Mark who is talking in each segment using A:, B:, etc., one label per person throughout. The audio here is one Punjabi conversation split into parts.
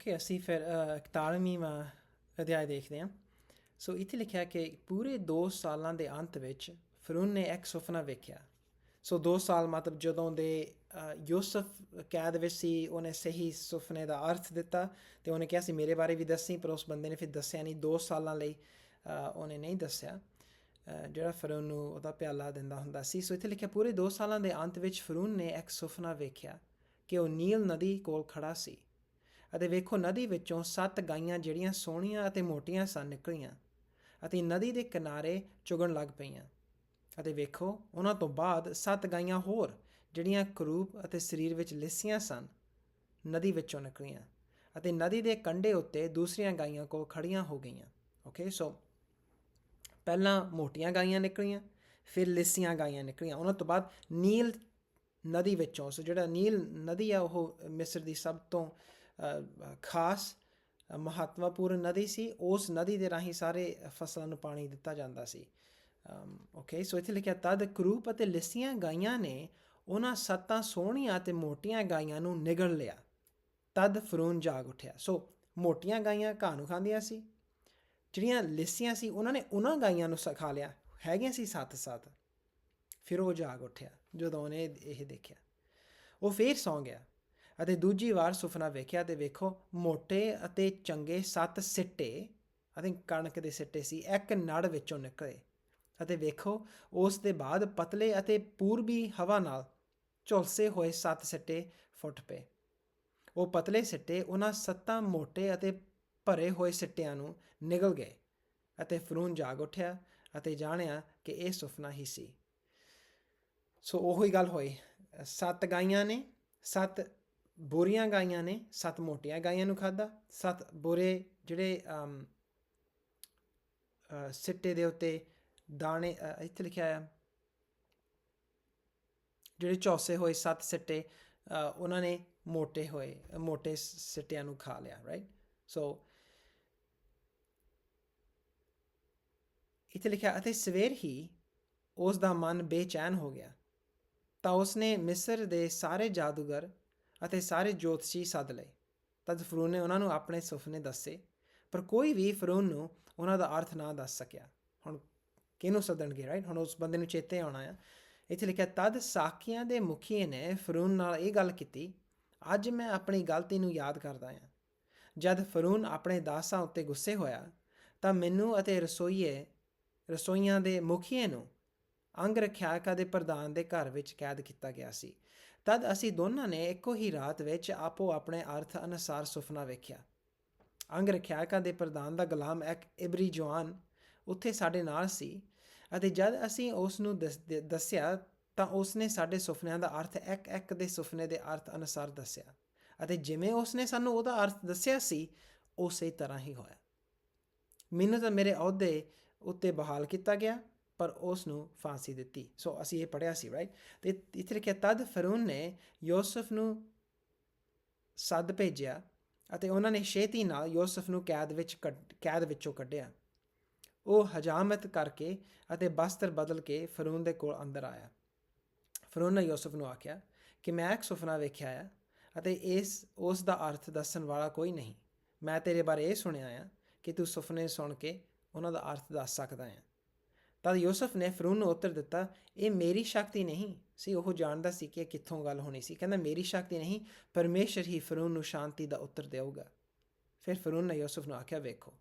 A: ਓਕੇ ਅਸੀਂ ਫਿਰ 41ਵੀਂ ਅਧਿਆਇ ਦੇਖਦੇ ਹਾਂ ਸੋ ਇੱਥੇ ਲਿਖਿਆ ਕਿ ਪੂਰੇ 2 ਸਾਲਾਂ ਦੇ ਅੰਤ ਵਿੱਚ ਫਰੂਨ ਨੇ ਇੱਕ ਸੁਪਨਾ ਵੇਖਿਆ ਸੋ 2 ਸਾਲ ਮਤਲਬ ਜਦੋਂ ਦੇ ਯੂਸਫ ਕੈਦ ਵਿੱਚ ਸੀ ਉਹਨੇ ਸਹੀ ਸੁਪਨੇ ਦਾ ਅਰਥ ਦਿੱਤਾ ਤੇ ਉਹਨੇ ਕਿਹਾ ਸੀ ਮੇਰੇ ਬਾਰੇ ਵੀ ਦੱਸੀ ਪਰ ਉਸ ਬੰਦੇ ਨੇ ਫਿਰ ਦੱਸਿਆ ਨਹੀਂ 2 ਸਾਲਾਂ ਲਈ ਉਹਨੇ ਨਹੀਂ ਦੱਸਿਆ ਜਿਹੜਾ ਫਰੂਨ ਨੂੰ ਉਹਦਾ ਪਿਆਲਾ ਦਿੰਦਾ ਹੁੰਦਾ ਸੀ ਸੋ ਇੱਥੇ ਲਿਖਿਆ ਪੂਰੇ 2 ਸਾਲਾਂ ਦੇ ਅੰਤ ਵਿੱਚ ਫਰੂਨ ਨੇ ਇੱਕ ਸੁਪਨਾ ਵੇਖਿਆ ਕਿ ਉਹ ਨੀਲ ਨਦੀ ਕੋਲ ਖੜਾ ਸੀ ਅਤੇ ਵੇਖੋ ਨਦੀ ਵਿੱਚੋਂ ਸੱਤ ਗਾਈਆਂ ਜਿਹੜੀਆਂ ਸੋਹਣੀਆਂ ਅਤੇ ਮੋਟੀਆਂ ਸਨ ਨਿਕਲੀਆਂ ਅਤੇ ਨਦੀ ਦੇ ਕਿਨਾਰੇ ਚੁਗਣ ਲੱਗ ਪਈਆਂ। ਅਤੇ ਵੇਖੋ, ਉਹਨਾਂ ਤੋਂ ਬਾਅਦ ਸੱਤ ਗਾਈਆਂ ਹੋਰ ਜਿਹੜੀਆਂ ਕਰੂਪ ਅਤੇ ਸਰੀਰ ਵਿੱਚ ਲਿਸੀਆਂ ਸਨ, ਨਦੀ ਵਿੱਚੋਂ ਨਿਕਲੀਆਂ ਅਤੇ ਨਦੀ ਦੇ ਕੰਢੇ ਉੱਤੇ ਦੂਸਰੀਆਂ ਗਾਈਆਂ ਕੋਲ ਖੜੀਆਂ ਹੋ ਗਈਆਂ। ਓਕੇ ਸੋ ਪਹਿਲਾਂ ਮੋਟੀਆਂ ਗਾਈਆਂ ਨਿਕਲੀਆਂ, ਫਿਰ ਲਿਸੀਆਂ ਗਾਈਆਂ ਨਿਕਲੀਆਂ। ਉਹਨਾਂ ਤੋਂ ਬਾਅਦ ਨੀਲ ਨਦੀ ਵਿੱਚੋਂ ਸੋ ਜਿਹੜਾ ਨੀਲ ਨਦੀ ਆ ਉਹ ਮਿਸਰ ਦੀ ਸਭ ਤੋਂ ਖਾਸ ਮਹੱਤਵਪੂਰਨ ਨਦੀ ਸੀ। ਉਸ ਨਦੀ ਦੇ ਰਾਹੀਂ ਸਾਰੇ ਫਸਲਾਂ ਨੂੰ ਪਾਣੀ ਦਿੱਤਾ ਜਾਂਦਾ ਸੀ। ਓਕੇ ਸੋ ਇੱਥੇ ਲਿਖਿਆ, ਤਦ ਕਰੂਪ ਅਤੇ ਲਿੱਸੀਆਂ ਗਾਈਆਂ ਨੇ ਉਹਨਾਂ ਸੱਤਾਂ ਸੋਹਣੀਆਂ ਅਤੇ ਮੋਟੀਆਂ ਗਾਈਆਂ ਨੂੰ ਨਿਗਲ ਲਿਆ। ਤਦ ਫਰੂਨ ਜਾਗ ਉੱਠਿਆ। ਸੋ ਮੋਟੀਆਂ ਗਾਈਆਂ ਘਾਹ ਨੂੰ ਖਾਂਦੀਆਂ ਸੀ। ਜਿਹੜੀਆਂ ਲਿਸੀਆਂ ਸੀ, ਉਹਨਾਂ ਨੇ ਉਹਨਾਂ ਗਾਈਆਂ ਨੂੰ ਸਿਖਾ ਲਿਆ। ਹੈਗੀਆਂ ਸੀ ਸੱਤ ਸੱਤ। ਫਿਰ ਉਹ ਜਾਗ ਉੱਠਿਆ, ਜਦੋਂ ਉਹਨੇ ਇਹ ਦੇਖਿਆ। ਉਹ ਫੇਰ ਸੌਂ ਗਿਆ। ਅਤੇ ਦੂਜੀ ਵਾਰ ਸੁਪਨਾ ਵੇਖਿਆ ਤੇ ਵੇਖੋ ਮੋٹے ਅਤੇ ਚੰਗੇ ਸੱਤ ਸਿੱਟੇ ਅਤੇ ਕਣਕ ਦੇ ਸਿੱਟੇ ਸੀ, ਇੱਕ ਨੜ ਵਿੱਚੋਂ ਨਿਕਲੇ। ਅਤੇ ਵੇਖੋ, ਉਸ ਦੇ ਬਾਅਦ ਪਤਲੇ ਅਤੇ ਪੂਰਬੀ ਹਵਾ ਨਾਲ ਝੁਲਸੇ ਹੋਏ ਸੱਤ ਸਿੱਟੇ ਫੁੱਟ ਪਏ। ਉਹ ਪਤਲੇ ਸਿੱਟੇ ਉਹਨਾਂ ਸੱਤਾਂ ਮੋٹے ਅਤੇ ਭਰੇ ਹੋਏ ਸਿੱਟਿਆਂ ਨੂੰ ਨਿਗਲ ਗਏ ਅਤੇ ਫਰੂਨ ਜਾਗ ਉੱਠਿਆ ਅਤੇ ਜਾਣਿਆ ਕਿ ਇਹ ਸੁਪਨਾ ਹੀ ਸੀ। ਸੋ ਉਹੀ ਗੱਲ ਹੋਈ। ਸੱਤ ਗਾਈਆਂ ਨੇ, ਸੱਤ ਬੋਰੀਆਂ ਗਾਈਆਂ ਨੇ, ਸੱਤ ਮੋਟੀਆਂ ਗਾਈਆਂ ਨੂੰ ਖਾਦਾ ਸੱਤ ਬੋਰੇ ਜਿਹੜੇ ਸਿੱਟੇ ਦੇ ਉੱਤੇ ਦਾਣੇ ਇੱਥੇ ਲਿਖਿਆ ਆ। ਜਿਹੜੇ ਚੌਸੇ ਹੋਏ ਸੱਤ ਸਿੱਟੇ ਉਹਨਾਂ ਨੇ ਮੋਟੇ ਹੋਏ, ਮੋਟੇ ਸਿੱਟਿਆਂ ਨੂੰ ਖਾ ਲਿਆ ਰਾਈਟ ਸੋ ਇੱਥੇ ਲਿਖਿਆ, ਅਤੇ ਸਵੇਰ ਹੀ ਉਸ ਦਾ ਮਨ ਬੇਚੈਨ ਹੋ ਗਿਆ। ਤਾਂ ਉਸਨੇ ਮਿਸਰ ਦੇ ਸਾਰੇ ਜਾਦੂਗਰ ਅਤੇ ਸਾਰੇ ਜੋਤਸ਼ੀ ਸੱਦ ਲਏ। ਤਦ ਫਰੂਨ ਨੇ ਉਹਨਾਂ ਨੂੰ ਆਪਣੇ ਸੁਪਨੇ ਦੱਸੇ, ਪਰ ਕੋਈ ਵੀ ਫਰੂਨ ਨੂੰ ਉਹਨਾਂ ਦਾ ਅਰਥ ਨਾ ਦੱਸ ਸਕਿਆ। ਹੁਣ ਕਿਹਨੂੰ ਸੱਦਣਗੇ ਰਾਈਟ ਹੁਣ ਉਸ ਬੰਦੇ ਨੂੰ ਚੇਤੇ ਆਉਣਾ ਆ। ਇੱਥੇ ਲਿਖਿਆ, ਤਦ ਸਾਕੀਆਂ ਦੇ ਮੁਖੀ ਨੇ ਫਰੂਨ ਨਾਲ ਇਹ ਗੱਲ ਕੀਤੀ, ਅੱਜ ਮੈਂ ਆਪਣੀ ਗਲਤੀ ਨੂੰ ਯਾਦ ਕਰਦਾ ਹਾਂ ਜਦ ਫਰੂਨ ਆਪਣੇ ਦਾਸਾਂ ਉੱਤੇ ਗੁੱਸੇ ਹੋਇਆ, ਤਾਂ ਮੈਨੂੰ ਅਤੇ ਰਸੋਈਏ, ਰਸੋਈਆਂ ਦੇ ਮੁਖੀਏ ਨੂੰ ਅੰਗ ਰੱਖਿਆਕਾ ਦੇ ਪ੍ਰਧਾਨ ਦੇ ਘਰ ਵਿੱਚ ਕੈਦ ਕੀਤਾ ਗਿਆ ਸੀ। ਤਦ ਅਸੀਂ ਦੋਨਾਂ ਨੇ ਇੱਕੋ ਹੀ ਰਾਤ ਵਿੱਚ ਆਪੋ ਆਪਣੇ ਅਰਥ ਅਨੁਸਾਰ ਸੁਪਨਾ ਵੇਖਿਆ। ਅੰਗ ਰੱਖਿਆਕਾ ਦੇ ਪ੍ਰਧਾਨ ਦਾ ਗੁਲਾਮ ਇੱਕ ਇਬਰੀ ਜਵਾਨ ਉੱਥੇ ਸਾਡੇ ਨਾਲ ਸੀ ਅਤੇ ਜਦ ਅਸੀਂ ਉਸ ਨੂੰ ਦੱਸ- ਦੱਸਿਆ ਤਾਂ ਉਸ ਨੇ ਸਾਡੇ ਸੁਪਨਿਆਂ ਦਾ ਅਰਥ ਇੱਕ ਇੱਕ ਦੇ ਸੁਪਨੇ ਦੇ ਅਰਥ ਅਨੁਸਾਰ ਦੱਸਿਆ ਅਤੇ ਜਿਵੇਂ ਉਸ ਨੇ ਸਾਨੂੰ ਉਹਦਾ ਅਰਥ ਦੱਸਿਆ ਸੀ, ਉਸੇ ਤਰ੍ਹਾਂ ਹੀ ਹੋਇਆ। ਮੈਨੂੰ ਤਾਂ ਮੇਰੇ ਅਹੁਦੇ ਉੱਤੇ ਬਹਾਲ ਕੀਤਾ ਗਿਆ। ਪਰ ਉਸ ਨੂੰ ਫਾਂਸੀ ਦਿੱਤੀ। ਸੋ ਅਸੀਂ ਇਹ ਪੜਿਆ ਸੀ ਰਾਈਟ ਤੇ ਇੱਥੇ ਲਿਖਿਆ, ਤਦ ਫਰੂਨ ਨੇ ਯੂਸਫ ਨੂੰ ਸੱਦ ਭੇਜਿਆ ਅਤੇ ਉਹਨਾਂ ਨੇ ਛੇਤੀ ਨਾਲ ਯੂਸਫ ਨੂੰ ਕੈਦ ਵਿੱਚ ਕੱਢ- ਕੈਦ ਵਿੱਚੋਂ ਕੱਢਿਆ। ਉਹ ਹਜਾਮਤ ਕਰਕੇ ਅਤੇ ਬਸਤਰ ਬਦਲ ਕੇ ਫਰੂਨ ਦੇ ਕੋਲ ਅੰਦਰ ਆਇਆ। ਫਰੂਨ ਨੇ ਯੂਸਫ ਨੂੰ ਆਖਿਆ ਕਿ ਮੈਂ ਇੱਕ ਸੁਪਨਾ ਵੇਖਿਆ ਆ ਅਤੇ ਇਸ, ਉਸ ਦਾ ਅਰਥ ਦੱਸਣ ਵਾਲਾ ਕੋਈ ਨਹੀਂ। ਮੈਂ ਤੇਰੇ ਬਾਰੇ ਇਹ ਸੁਣਿਆ ਆ ਕਿ ਤੂੰ ਸੁਪਨੇ ਸੁਣ ਕੇ ਉਹਨਾਂ ਦਾ ਅਰਥ ਦੱਸ ਸਕਦਾ ਹੈ ਤਦ ਯੂਸਫ ਨੇ ਫਰੂਨ ਨੂੰ ਉੱਤਰ ਦਿੱਤਾ, ਇਹ ਮੇਰੀ ਸ਼ਕਤੀ ਨਹੀਂ। ਸੀ ਉਹ ਜਾਣਦਾ ਸੀ ਕਿ ਇਹ ਕਿੱਥੋਂ ਗੱਲ ਹੋਣੀ ਸੀ। ਕਹਿੰਦਾ, ਮੇਰੀ ਸ਼ਕਤੀ ਨਹੀਂ, ਪਰਮੇਸ਼ਰ ਹੀ ਫਰੂਨ ਨੂੰ ਸ਼ਾਂਤੀ ਦਾ ਉੱਤਰ ਦੇਊਗਾ। ਫਿਰ ਫਰੂਨ ਨੇ ਯੂਸਫ ਨੂੰ ਆਖਿਆ, ਵੇਖੋ,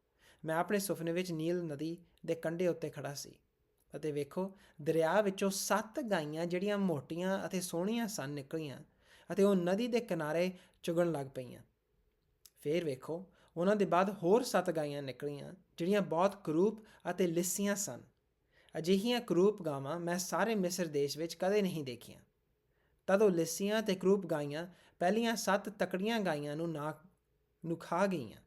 A: ਮੈਂ ਆਪਣੇ ਸੁਪਨੇ ਵਿੱਚ ਨੀਲ ਨਦੀ ਦੇ ਕੰਢੇ ਉੱਤੇ ਖੜਾ ਸੀ ਅਤੇ ਵੇਖੋ, ਦਰਿਆ ਵਿੱਚੋਂ ਸੱਤ ਗਾਈਆਂ ਜਿਹੜੀਆਂ ਮੋਟੀਆਂ ਅਤੇ ਸੋਹਣੀਆਂ ਸਨ ਨਿਕਲੀਆਂ ਅਤੇ ਉਹ ਨਦੀ ਦੇ ਕਿਨਾਰੇ ਚੁਗਣ ਲੱਗ ਪਈਆਂ। ਫਿਰ ਵੇਖੋ, ਉਹਨਾਂ ਦੇ ਬਾਅਦ ਹੋਰ ਸੱਤ ਗਾਈਆਂ ਨਿਕਲੀਆਂ, ਜਿਹੜੀਆਂ ਬਹੁਤ ਕਰੂਪ ਅਤੇ ਲਿੱਸੀਆਂ ਸਨ। ਅਜਿਹੀਆਂ ਕਰੂਪ ਗਾਵਾਂ ਮੈਂ ਸਾਰੇ ਮਿਸਰ ਦੇਸ਼ ਵਿੱਚ ਕਦੇ ਨਹੀਂ ਦੇਖੀਆਂ। ਤਦ ਉਹ ਲਿੱਸੀਆਂ ਤੇ ਕਰੂਪ ਗਾਈਆਂ ਪਹਿਲੀਆਂ ਸੱਤ ਤਕੜੀਆਂ ਗਾਈਆਂ ਨੂੰ ਨਾ ਨੂੰ ਖਾ ਗਈਆਂ।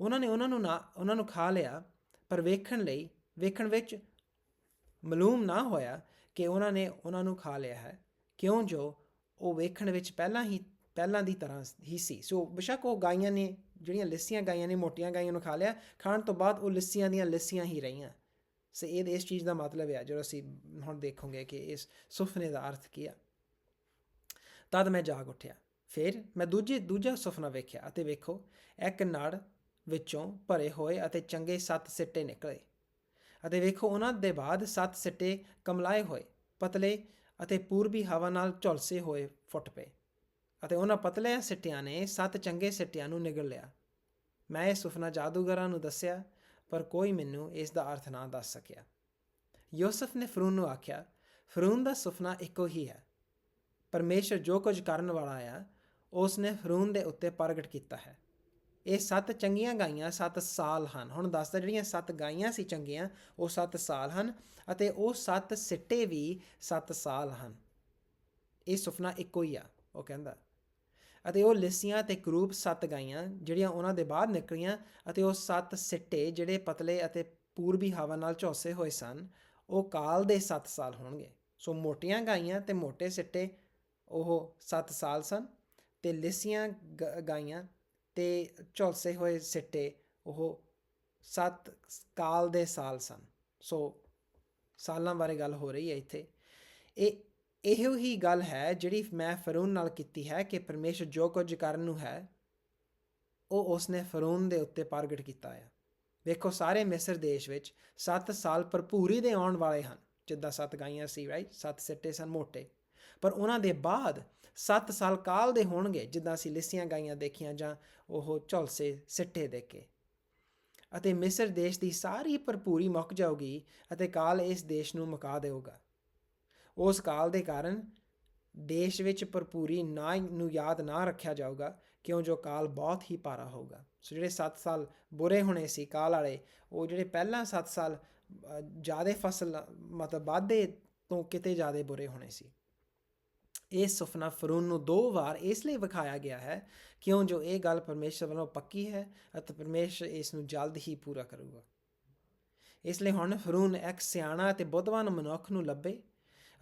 A: ਉਹਨਾਂ ਨੇ ਉਹਨਾਂ ਨੂੰ ਨਾ, ਉਹਨਾਂ ਨੂੰ ਖਾ ਲਿਆ, ਪਰ ਵੇਖਣ ਲਈ, ਵੇਖਣ ਵਿੱਚ ਮਾਲੂਮ ਨਾ ਹੋਇਆ ਕਿ ਉਹਨਾਂ ਨੇ ਉਹਨਾਂ ਨੂੰ ਖਾ ਲਿਆ ਹੈ। ਕਿਉਂ ਜੋ ਉਹ ਵੇਖਣ ਵਿੱਚ ਪਹਿਲਾਂ ਹੀ, ਪਹਿਲਾਂ ਦੀ ਤਰ੍ਹਾਂ ਹੀ ਸੀ। ਸੋ ਬਿਸ਼ੱਕ ਉਹ ਗਾਈਆਂ ਨੇ, ਜਿਹੜੀਆਂ ਲਿੱਸੀਆਂ ਗਾਈਆਂ ਨੇ, ਮੋਟੀਆਂ ਗਾਈਆਂ ਨੂੰ ਖਾ ਲਿਆ, ਖਾਣ ਤੋਂ ਬਾਅਦ ਉਹ ਲਿੱਸੀਆਂ ਦੀਆਂ ਲਿੱਸੀਆਂ ਹੀ ਰਹੀਆਂ। ਸੋ ਇਹ ਇਸ ਚੀਜ਼ ਦਾ ਮਤਲਬ ਹੈ ਜਦੋਂ ਅਸੀਂ ਹੁਣ ਦੇਖਾਂਗੇ ਕਿ ਇਸ ਸੁਪਨੇ ਦਾ ਅਰਥ ਕੀ ਹੈ ਤਦ ਮੈਂ ਜਾਗ ਉੱਠਿਆ। ਫਿਰ ਮੈਂ ਦੂਜੇ ਦੂਜਾ ਸੁਪਨਾ ਵੇਖਿਆ ਅਤੇ ਵੇਖੋ, ਇੱਕ ਨੜ ਵਿੱਚੋਂ ਭਰੇ ਹੋਏ ਅਤੇ ਚੰਗੇ ਸੱਤ ਸਿੱਟੇ ਨਿਕਲੇ। ਅਤੇ ਵੇਖੋ, ਉਹਨਾਂ ਦੇ ਬਾਅਦ ਸੱਤ ਸਿੱਟੇ ਕਮਲਾਏ ਹੋਏ, ਪਤਲੇ ਅਤੇ ਪੂਰਬੀ ਹਵਾ ਨਾਲ ਝੁਲਸੇ ਹੋਏ ਫੁੱਟ ਪਏ। ਅਤੇ ਉਹਨਾਂ ਪਤਲੇ ਸਿੱਟਿਆਂ ਨੇ ਸੱਤ ਚੰਗੇ ਸਿੱਟਿਆਂ ਨੂੰ ਨਿਗਲ ਲਿਆ। ਮੈਂ ਇਹ ਸੁਪਨਾ ਜਾਦੂਗਰਾਂ ਨੂੰ ਦੱਸਿਆ ਪਰ ਕੋਈ ਮੈਨੂੰ ਇਸ ਦਾ ਅਰਥ ਨਾ ਦੱਸ ਸਕਿਆ। ਯੂਸਫ ਨੇ ਫਰੂਨ ਨੂੰ ਆਖਿਆ, ਫਰੂਨ ਦਾ ਸੁਪਨਾ ਇੱਕੋ ਹੀ ਹੈ। ਪਰਮੇਸ਼ਰ ਜੋ ਕੁਝ ਕਰਨ ਵਾਲਾ ਆ ਉਸ ਨੇ ਫਰੂਨ ਦੇ ਉੱਤੇ ਪ੍ਰਗਟ ਕੀਤਾ ਹੈ। ਇਹ ਸੱਤ ਚੰਗੀਆਂ ਗਾਈਆਂ ਸੱਤ ਸਾਲ ਹਨ। ਹੁਣ ਦੱਸਦਾ ਜਿਹੜੀਆਂ ਸੱਤ ਗਾਈਆਂ ਸੀ ਚੰਗੀਆਂ, ਉਹ ਸੱਤ ਸਾਲ ਹਨ ਅਤੇ ਉਹ ਸੱਤ ਸਿੱਟੇ ਵੀ ਸੱਤ ਸਾਲ ਹਨ। ਇਹ ਸੁਪਨਾ ਇੱਕੋ ਹੀ ਆ, ਉਹ ਕਹਿੰਦਾ। ਅਤੇ ਉਹ ਲਿਸੀਆਂ ਤੇ ਕਰੂਪ ਸੱਤ ਗਾਈਆਂ, ਜਿਹੜੀਆਂ ਉਹਨਾਂ ਦੇ ਬਾਅਦ ਨਿਕਲੀਆਂ ਅਤੇ ਉਹ ਸੱਤ ਸਿੱਟੇ ਜਿਹੜੇ ਪਤਲੇ ਅਤੇ ਪੂਰਬੀ ਹਵਾ ਨਾਲ ਝੋਸੇ ਹੋਏ ਸਨ, ਉਹ ਕਾਲ ਦੇ 7 ਸਾਲ ਹੋਣਗੇ। ਸੋ ਮੋਟੀਆਂ ਗਾਈਆਂ ਤੇ ਮੋٹے ਸਿੱਟੇ, ਉਹ 7 ਸਾਲ ਸਨ ਤੇ ਲਿਸੀਆਂ ਗਾਈਆਂ ਤੇ ਝੋਸੇ ਹੋਏ ਸਿੱਟੇ, ਉਹ 7 ਕਾਲ ਦੇ ਸਾਲ ਸਨ। ਸੋ ਸਾਲਾਂ ਬਾਰੇ ਗੱਲ ਹੋ ਰਹੀ ਹੈ ਇੱਥੇ। ਇਹ ਇਹੋ ਹੀ ਗੱਲ ਹੈ ਜਿਹੜੀ ਮੈਂ ਫਰੂਨ ਨਾਲ ਕੀਤੀ ਹੈ ਕਿ ਪਰਮੇਸ਼ਰ ਜੋ ਕੁਝ ਕਰਨ ਨੂੰ ਹੈ, ਉਹ ਉਸਨੇ ਫਰੂਨ ਦੇ ਉੱਤੇ ਪ੍ਰਗਟ ਕੀਤਾ ਆ। ਵੇਖੋ ਸਾਰੇ ਮਿਸਰ ਦੇਸ਼ ਵਿੱਚ 7 ਸਾਲ ਭਰਪੂਰੀ ਦੇ ਆਉਣ ਵਾਲੇ ਹਨ, ਜਿੱਦਾਂ ਸੱਤ ਗਾਈਆਂ ਸੀ ਰਾਈਟ ਸੱਤ ਸਿੱਟੇ ਸਨ ਮੋਟੇ। ਪਰ ਉਹਨਾਂ ਦੇ ਬਾਅਦ 7 ਸਾਲ ਕਾਲ ਦੇ ਹੋਣਗੇ, ਜਿੱਦਾਂ ਅਸੀਂ ਲਿਸੀਆਂ ਗਾਈਆਂ ਦੇਖੀਆਂ ਜਾਂ ਉਹ ਝੋਲਸੇ ਸਿੱਟੇ ਦੇਖੇ। ਅਤੇ ਮਿਸਰ ਦੇਸ਼ ਦੀ ਸਾਰੀ ਭਰਪੂਰੀ ਮੁੱਕ ਜਾਊਗੀ ਅਤੇ ਕਾਲ ਇਸ ਦੇਸ਼ ਨੂੰ ਮੁਕਾ ਦੇਊਗਾ। ਉਸ ਕਾਲ ਦੇ ਕਾਰਨ ਦੇਸ਼ ਵਿੱਚ ਭਰਪੂਰੀ ਨਾ ਨੂੰ ਯਾਦ ਨਾ ਰੱਖਿਆ ਜਾਊਗਾ, ਕਿਉਂ ਜੋ ਕਾਲ ਬਹੁਤ ਹੀ ਭਾਰਾ ਹੋਊਗਾ। ਸੋ ਜਿਹੜੇ 7 ਸਾਲ ਬੁਰੇ ਹੋਣੇ ਸੀ ਕਾਲ ਵਾਲੇ, ਉਹ ਜਿਹੜੇ ਪਹਿਲਾਂ 7 ਸਾਲ ਜ਼ਿਆਦਾ ਫਸਲ, ਮਤਲਬ ਵਾਧੇ ਤੋਂ ਕਿਤੇ ਜ਼ਿਆਦਾ ਬੁਰੇ ਹੋਣੇ ਸੀ। ਇਹ ਸੁਪਨਾ ਫਰੂਨ ਨੂੰ ਦੋ ਵਾਰ ਇਸ ਲਈ ਵਿਖਾਇਆ ਗਿਆ ਹੈ, ਕਿਉਂ ਜੋ ਇਹ ਗੱਲ ਪਰਮੇਸ਼ਰ ਵੱਲੋਂ ਪੱਕੀ ਹੈ ਅਤੇ ਪਰਮੇਸ਼ਰ ਇਸ ਨੂੰ ਜਲਦ ਹੀ ਪੂਰਾ ਕਰੂਗਾ। ਇਸ ਲਈ ਹੁਣ ਫਰੂਨ ਇੱਕ ਸਿਆਣਾ ਅਤੇ ਬੁੱਧਵਾਨ ਮਨੁੱਖ ਨੂੰ ਲੱਭੇ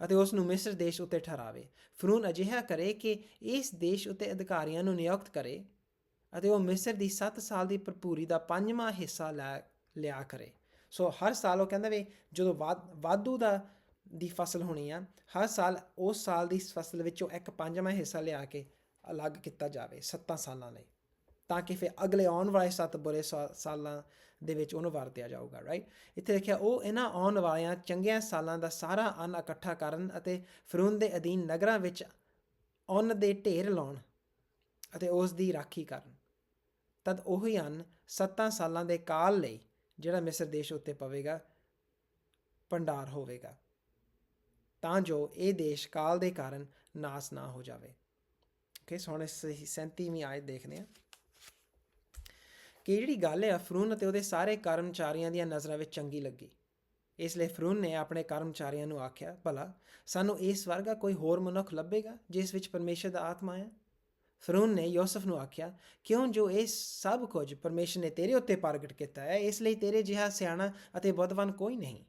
A: ਅਤੇ ਉਸ ਨੂੰ ਮਿਸਰ ਦੇਸ਼ ਉੱਤੇ ਠਹਿਰਾਵੇ। ਫਰੂਨ ਅਜਿਹਾ ਕਰੇ ਕਿ ਇਸ ਦੇਸ਼ ਉੱਤੇ ਅਧਿਕਾਰੀਆਂ ਨੂੰ ਨਿਯੁਕਤ ਕਰੇ ਅਤੇ ਉਹ ਮਿਸਰ ਦੀ 7 ਸਾਲ ਦੀ ਭਰਪੂਰੀ ਦਾ ਪੰਜਵਾਂ ਹਿੱਸਾ ਲੈ, ਲਿਆ ਕਰੇ। ਸੋ ਹਰ ਸਾਲ ਉਹ ਕਹਿੰਦਾ ਵੀ, ਜਦੋਂ ਵਾਧ- ਵਾਧੂ ਦਾ, ਦੀ ਫਸਲ ਹੋਣੀ ਆ, ਹਰ ਸਾਲ ਉਸ ਸਾਲ ਦੀ ਫਸਲ ਵਿੱਚੋਂ ਇੱਕ ਪੰਜਵਾਂ ਹਿੱਸਾ ਲਿਆ ਕੇ ਅਲੱਗ ਕੀਤਾ ਜਾਵੇ 7 ਸਾਲਾਂ ਲਈ। ਤਾਂ ਕਿ ਫਿਰ ਅਗਲੇ ਆਉਣ ਵਾਲੇ 7 ਬੁਰੇ ਸਾ- ਸਾਲਾਂ ਦੇ ਵਿੱਚ ਉਹਨੂੰ ਵਰਤਿਆ ਜਾਊਗਾ ਰਾਈਟ ਇੱਥੇ ਦੇਖਿਆ, ਉਹ ਇਹਨਾਂ ਆਉਣ ਵਾਲਿਆਂ ਚੰਗਿਆਂ ਸਾਲਾਂ ਦਾ ਸਾਰਾ ਅੰਨ ਇਕੱਠਾ ਕਰਨ ਅਤੇ ਫਰੂਨ ਦੇ ਅਧੀਨ ਨਗਰਾਂ ਵਿੱਚ ਅੰਨ ਦੇ ਢੇਰ ਲਾਉਣ ਅਤੇ ਉਸ ਦੀ ਰਾਖੀ ਕਰਨ। ਤਦ ਉਹੀ ਅੰਨ 7 ਸਾਲਾਂ ਦੇ ਕਾਲ ਲਈ ਜਿਹੜਾ ਮਿਸਰ ਦੇਸ਼ ਉੱਤੇ ਪਵੇਗਾ, ਭੰਡਾਰ ਹੋਵੇਗਾ। ਤਾਂ ਜੋ ਇਹ ਦੇਸ਼ ਕਾਲ ਦੇ ਕਾਰਨ ਨਾਸ ਨਾ ਹੋ ਜਾਵੇ। ਓਕੇ ਸੋਹਣੇ ਹੁਣ ਇਸ 37ਵੀਂ ਆਇਤ ਦੇਖਦੇ ਹਾਂ। ਕਿ ਜਿਹੜੀ ਗੱਲ ਹੈ, ਫਰੂਨ ਅਤੇ ਉਹਦੇ ਸਾਰੇ ਕਰਮਚਾਰੀਆਂ ਦੀਆਂ ਨਜ਼ਰਾਂ ਵਿੱਚ ਚੰਗੀ ਲੱਗੀ। ਇਸ ਲਈ ਫਰੂਨ ਨੇ ਆਪਣੇ ਕਰਮਚਾਰੀਆਂ ਨੂੰ ਆਖਿਆ, ਭਲਾ, ਸਾਨੂੰ ਇਸ ਵਰਗਾ ਕੋਈ ਹੋਰ ਮਨੁੱਖ ਲੱਭੇਗਾ ਜਿਸ ਵਿੱਚ ਪਰਮੇਸ਼ਰ ਦਾ ਆਤਮਾ ਹੈ? ਫਰੂਨ ਨੇ ਯੋਸਫ ਨੂੰ ਆਖਿਆ, ਕਿਉਂ ਜੋ ਇਹ ਸਭ ਕੁਝ ਪਰਮੇਸ਼ਰ ਨੇ ਤੇਰੇ ਉੱਤੇ ਪ੍ਰਗਟ ਕੀਤਾ ਹੈ, ਇਸ ਲਈ ਤੇਰੇ ਜਿਹਾ ਸਿਆਣਾ ਅਤੇ ਬੁੱਧਵਾਨ ਕੋਈ ਨਹੀਂ।